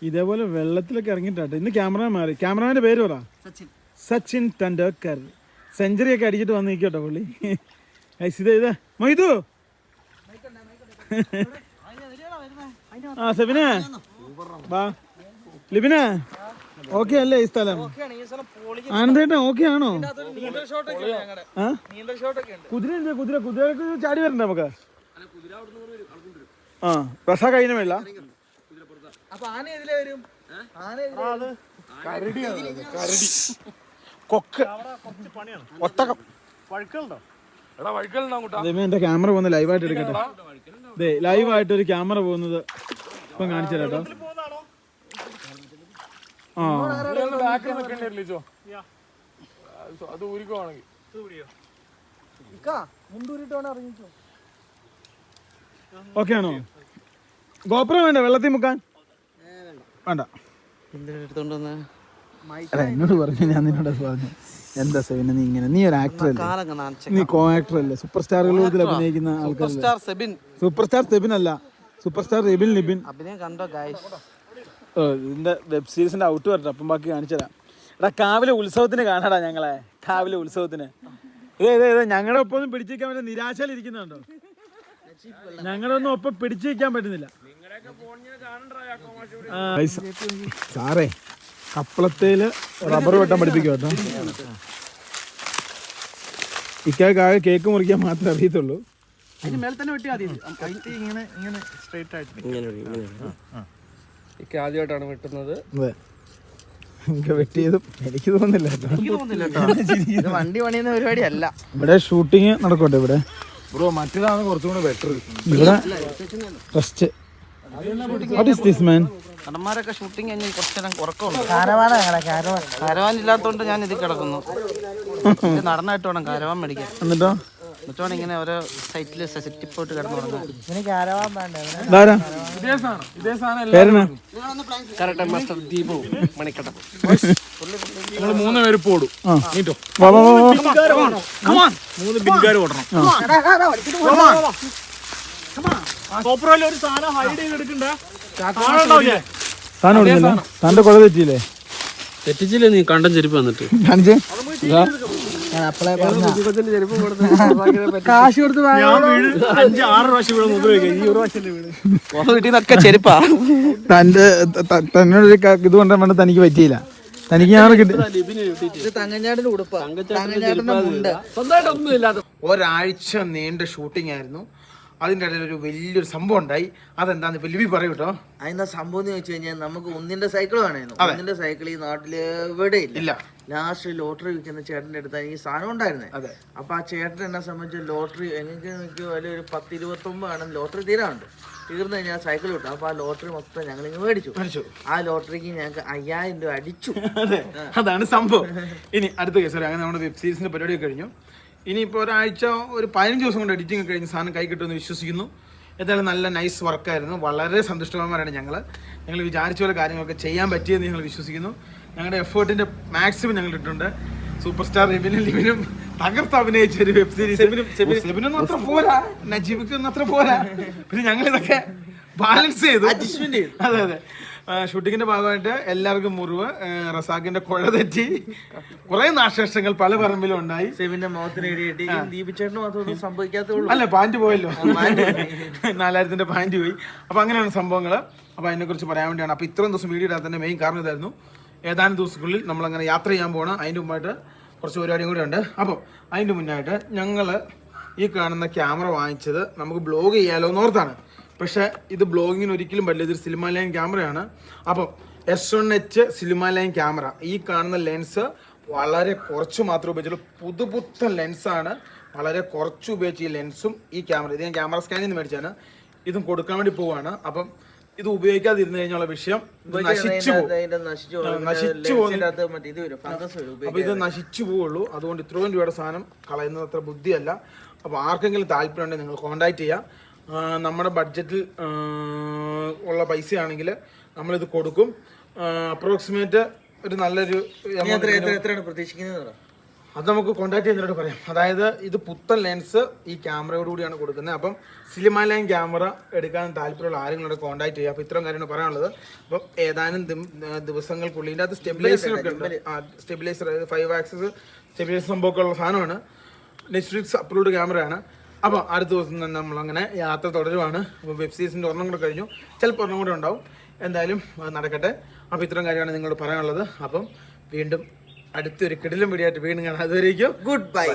ഇതേപോലെ വെള്ളത്തിലൊക്കെ ഇറങ്ങിയിട്ടാട്ടെ. ഇന്ന് ക്യാമറ മാറി. ക്യാമറമാന്റെ പേര് പറ. സച്ചിൻ. ടെണ്ടുൽക്കർ. സെഞ്ചുറി ഒക്കെ അടിച്ചിട്ട് വന്ന് നിൽക്കട്ടോ പുള്ളി ഇത് ഇത്. മൊയ്തു. ആ സെബിനെ. വാ ലിബിനെ? ഓക്കെ അല്ലേ ഈ സ്ഥലം? ആനന്ദേട്ടൻ ഓക്കെ ആണോ? കുതിര കുതിര? കുതിരക്ക് ചാടി വരണ്ടേ നമുക്ക്? ആ റസ കഴിഞ്ഞ വേണ്ട കൊക്ക്. എന്റെ ക്യാമറ പോകുന്ന ലൈവായിട്ട് എടുക്കട്ടെ. ലൈവായിട്ട് ഒരു ക്യാമറ പോകുന്നത് ഇപ്പം കാണിച്ചു കേട്ടോ. ആ. ഓക്കെ ആണോ? ഗോപുരം വേണ്ട? വെള്ളത്തിൽ മുക്കാൻ? വേണ്ട. അല്ല എന്നോട് പറഞ്ഞു ഞാൻ നിന്നോട് പറഞ്ഞു. എന്താ സെബിൻ നീ ഇങ്ങനെ നീ ഒരു ആക്ടർ അല്ലേ? നീ കോ ആക്ടർ അല്ലേ? സൂപ്പർ സ്റ്റാറുകളിൽ അഭിനയിക്കുന്ന ആൾക്കാർ star Sebin. Super star Sebin അല്ല. Super star Ribin Libin. അഭിനയം കണ്ടോ ഗായ്സ് ഇതിന്റെ വെബ് സീരീസിന്റെ ഔട്ട് വരട്ടെ അപ്പം ബാക്കി കാണിച്ചുതരാം എടാ കാവിലെ ഉത്സവത്തിന് കാണാടാ ഞങ്ങളെ. കാവിലെ ഉത്സവത്തിന്. ഞങ്ങളെ ഞങ്ങളുടെ ഒപ്പം ഒന്നും പിടിച്ചിരിക്കാൻ പറ്റുന്ന നിരാശയിൽ ഇരിക്കുന്നുണ്ടോ? ഞങ്ങളൊന്നും ഒപ്പം പിടിച്ചു വയ്ക്കാൻ പറ്റുന്നില്ല സാറേ കപ്പളത്തേൽ റബ്ബർ വെട്ടാൻ പഠിപ്പിക്കും കേട്ടോ? ഇക്കാക്ക് ആകെ കേക്ക് മുറിക്കാൻ മാത്രമേ അറിയത്തുള്ളൂ. അതിന് മേലെ തന്നെ വെട്ടിയാൽ മതി. ഇങ്ങനെ ഇങ്ങനെ സ്ട്രൈറ്റ് ആയിട്ട് എനിക്ക് ആദ്യമായിട്ടാണ് വെട്ടുന്നത്. വെട്ടിയതും എനിക്ക് തോന്നുന്നില്ല ഇത് വണ്ടി പണിയുന്ന പരിപാടി അല്ല ഇവിടെ ഷൂട്ടിങ് നടക്കട്ടെ ഇവിടെ? ബ്രോ മറ്റേതാണ് കുറച്ചും കൂടെ ബെറ്റർ ഇവിടെ first what is this man നടന്മാരൊക്കെ shooting കഴിഞ്ഞ് കുറച്ച് നേരം ഉറക്കമുണ്ട്. കാരവാന ഞങ്ങളെ കാരവാൻ കാരവാൻ ഇല്ലാത്തതുകൊണ്ട് ഞാൻ ഇതിൽ കിടക്കുന്നു. ഇത് നടന്നായിട്ട് വേണം കാരവാൻ മേടിക്കാൻ. എന്നിട്ടോ? എന്നിട്ട് ഇങ്ങനെ ഓരോ സൈറ്റിൽ സെറ്റ് പോയിട്ട് കിടന്നു നിങ്ങൾ മൂന്ന് പേര് പോടും. മൂന്ന് ഓടണം. ഒരു സാധനം ഹൈഡ് ഓടുന്നില്ല തന്റെ തെറ്റിയില്ലേ? തെറ്റിച്ചില്ലേ നീ കണ്ടം ചെരുപ്പ് വന്നിട്ട് കാണിച്ചേ [LAUGHS] കാശ് കൊടുത്ത് ഞാൻ അഞ്ച് ആറ് പ്രാവശ്യം ഇവിടെ ഈ ഒരു പ്രാവശ്യം വീട്? വീട്ടിൽ നിന്നൊക്കെ ചെരുപ്പാ. തന്റെ തന്നോടൊരു ഇത് കൊണ്ടാ വേണ്ട തനിക്ക് പറ്റിയില്ല. തനിക്ക് ഞാൻ കിട്ടി. ഇത് തങ്ങഞ്ഞാടിന് ഉടുപ്പാ. തങ്ങഞ്ഞാടിന്റെ ഒരാഴ്ച നീണ്ട ഷൂട്ടിംഗ് ആയിരുന്നു. അതിന്റെ ഇടയിൽ ഒരു വലിയൊരു സംഭവം ഉണ്ടായി. അതെന്താന്ന് ഇപ്പൊ ലിപി പറയൂ കേട്ടോ അതിന്റെ സംഭവം എന്ന് വെച്ച് കഴിഞ്ഞാൽ നമുക്ക് ഒന്നിന്റെ സൈക്കിൾ വേണമായിരുന്നു. ഒന്നിന്റെ സൈക്കിൾ ഈ നാട്ടിൽ എവിടെ ഇല്ല. ഇല്ല. ലാസ്റ്റ് ലോട്ടറി വിൽക്കുന്ന ചേട്ടന്റെ അടുത്ത് എനിക്ക് സാധനം ഉണ്ടായിരുന്നേ. അതെ. അപ്പൊ ആ ചേട്ടൻ എന്നെ സംബന്ധിച്ച് ലോട്ടറി എനിക്ക് എനിക്ക് വലിയ ഒരു പത്ത് ആണ് ലോട്ടറി തീരാറുണ്ട്. തീർന്നു കഴിഞ്ഞാൽ സൈക്കിൾ കിട്ടും. അപ്പൊ ആ ലോട്ടറി മൊത്തം ഞങ്ങൾ ഇങ്ങ് മേടിച്ചു. മേടിച്ചു. ആ ലോട്ടറിക്ക് ഞങ്ങൾക്ക് അയ്യായിരം രൂപ അടിച്ചു. [LAUGHS] അതെ. അതാണ് സംഭവം. ഇനി അടുത്ത കേസ്. അങ്ങനെ നമ്മുടെ വെബ് സീരീസിന്റെ പരിപാടി കഴിഞ്ഞു. ഇനി ഇനിയിപ്പോൾ ഒരാഴ്ച ഒരു പതിനഞ്ച് ദിവസം കൊണ്ട് എഡിറ്റിംഗ് കഴിഞ്ഞ് സാധനം കൈ കിട്ടുമെന്ന് വിശ്വസിക്കുന്നു. എന്തായാലും നല്ല നൈസ് വർക്കായിരുന്നു വളരെ സന്തുഷ്ടമാരാണ് ഞങ്ങൾ ഞങ്ങൾ വിചാരിച്ച പോലെ കാര്യങ്ങളൊക്കെ ചെയ്യാൻ പറ്റിയെന്ന് ഞങ്ങൾ വിശ്വസിക്കുന്നു. ഞങ്ങളുടെ എഫേർട്ടിന്റെ മാക്സിമം ഞങ്ങൾ ഇട്ടിട്ടുണ്ട്. സൂപ്പർ സ്റ്റാർ റിബിനും ലിബിനും തകർത്ത് അഭിനയിച്ച ഒരു വെബ് സീരീസ് സെബിനൊന്നും അത്ര പോരാ. നജീബിക്കൊന്നും അത്ര പോരാ. പിന്നെ ഞങ്ങൾ ഇതൊക്കെ ബാലൻസ് ചെയ്തു. അഡ്ജസ്റ്റ്മെന്റ് ചെയ്തു. അതെ അതെ. ഷൂട്ടിങ്ങിന്റെ ഭാഗമായിട്ട് എല്ലാവർക്കും മുറിവ്. റസാഖിന്റെ കുഴ തെറ്റി. കുറെ നാശനഷ്ടങ്ങൾ പല പറമ്പിലും ഉണ്ടായി. സെവിന്റെ മുഖത്തിന് ദീപിച്ചേട്ടന് അല്ല പാന്റ് പോയല്ലോ. നാലായിരത്തിന്റെ പാന്റ് പോയി. അപ്പൊ അങ്ങനെയാണ് സംഭവങ്ങൾ അപ്പൊ അതിനെ കുറിച്ച് പറയാൻ വേണ്ടിയാണ്. അപ്പൊ ഇത്രയും ദിവസം വീഡിയോ ഇടാത്തതിന്റെ മെയിൻ കാരണം ഇതായിരുന്നു. ഏതാനും ദിവസത്തിനുള്ളിൽ നമ്മൾ അങ്ങനെ യാത്ര ചെയ്യാൻ പോകണം അതിന്റെ മുമ്പായിട്ട് കുറച്ച് പരിപാടിയും കൂടി ഉണ്ട്. അപ്പോൾ അതിന്റെ മുന്നായിട്ട് ഞങ്ങൾ ഈ കാണുന്ന ക്യാമറ വാങ്ങിച്ചത് നമുക്ക് ബ്ലോഗ് ചെയ്യാലോ എന്നോർത്താണ് പക്ഷേ ഇത് ബ്ലോഗിങ്ങിന് ഒരിക്കലും പറ്റില്ല. ഇതൊരു സിനിമ ലൈൻ ക്യാമറയാണ്. അപ്പം S one H cinema line camera. ഈ കാണുന്ന ലെൻസ് വളരെ കുറച്ച് മാത്രമേ ഉപയോഗിച്ചുള്ളൂ. പുതുപുത്തൻ ലെൻസാണ്. വളരെ കുറച്ച് ഉപയോഗിച്ച് ഈ ലെൻസും ഈ ക്യാമറ. ഇത് ഞാൻ ക്യാമറ സ്കാനിൽ നിന്ന് മേടിച്ചാണ് ഇതും കൊടുക്കാൻ വേണ്ടി പോവുകയാണ് അപ്പം ഇത് ഉപയോഗിക്കാതിരുന്നു കഴിഞ്ഞുള്ള വിഷയം. ഇത് നശിച്ചു പോകും. നശിച്ചു പോകും. അപ്പൊ ഇത് നശിച്ചു പോവുള്ളൂ അതുകൊണ്ട് ഇത്രയും രൂപയുടെ സാധനം കളയുന്നത് അത്ര ബുദ്ധിയല്ല. അപ്പോൾ ആർക്കെങ്കിലും താല്പര്യം ഉണ്ടെങ്കിൽ നിങ്ങൾ കോൺടാക്ട് ചെയ്യാം. നമ്മുടെ ബഡ്ജറ്റിൽ ഉള്ള പൈസയാണെങ്കിൽ നമ്മളിത് കൊടുക്കും. അപ്രോക്സിമേറ്റ് ഒരു നല്ലൊരു പ്രതീക്ഷിക്കുന്നത്. അത് നമുക്ക് കോൺടാക്ട് ചെയ്യുന്നവരോട് പറയാം. അതായത് ഇത് പുത്തൻ ലെൻസ് ഈ ക്യാമറയോട് കൂടിയാണ് കൊടുക്കുന്നത്. അപ്പം സിനിമ ലൈൻ ക്യാമറ എടുക്കാൻ താല്പര്യമുള്ള ആരെങ്കിലും കോൺടാക്ട് ചെയ്യുക. അപ്പോൾ ഇത്രയും കാര്യമാണ് പറയാനുള്ളത്. അപ്പം ഏതാനും ദിവസങ്ങൾക്കുള്ളിൽ ഇതിന്റെ അത് സ്റ്റെബിലൈസർ ഉണ്ട്. ആ സ്റ്റെബിലൈസർ അതായത് ഫൈവ് ആക്സസ് സ്റ്റെബിലൈസർ സംഭവമൊക്കെ ഉള്ള സാധനമാണ്. നെറ്റ്ഫ്ലിക്സ് അപ്ലോഡ് ക്യാമറയാണ് അപ്പോൾ അടുത്ത ദിവസം തന്നെ നമ്മളങ്ങനെ യാത്ര തുടരുവാണ്. അപ്പോൾ വെബ് സീരീസിന്റെ ഒരെണ്ണം കൂടെ കഴിഞ്ഞു. ചിലപ്പോൾ ഒരെണ്ണം കൂടെ ഉണ്ടാവും. എന്തായാലും അത് നടക്കട്ടെ. അപ്പോൾ ഇത്രയും കാര്യമാണ് നിങ്ങളോട് പറയാനുള്ളത്. അപ്പം വീണ്ടും അടുത്തൊരു കിടിലും പിടിയായിട്ട് വീണ്ടും കാണാം. അതുവരേക്കും ഗുഡ് ബൈ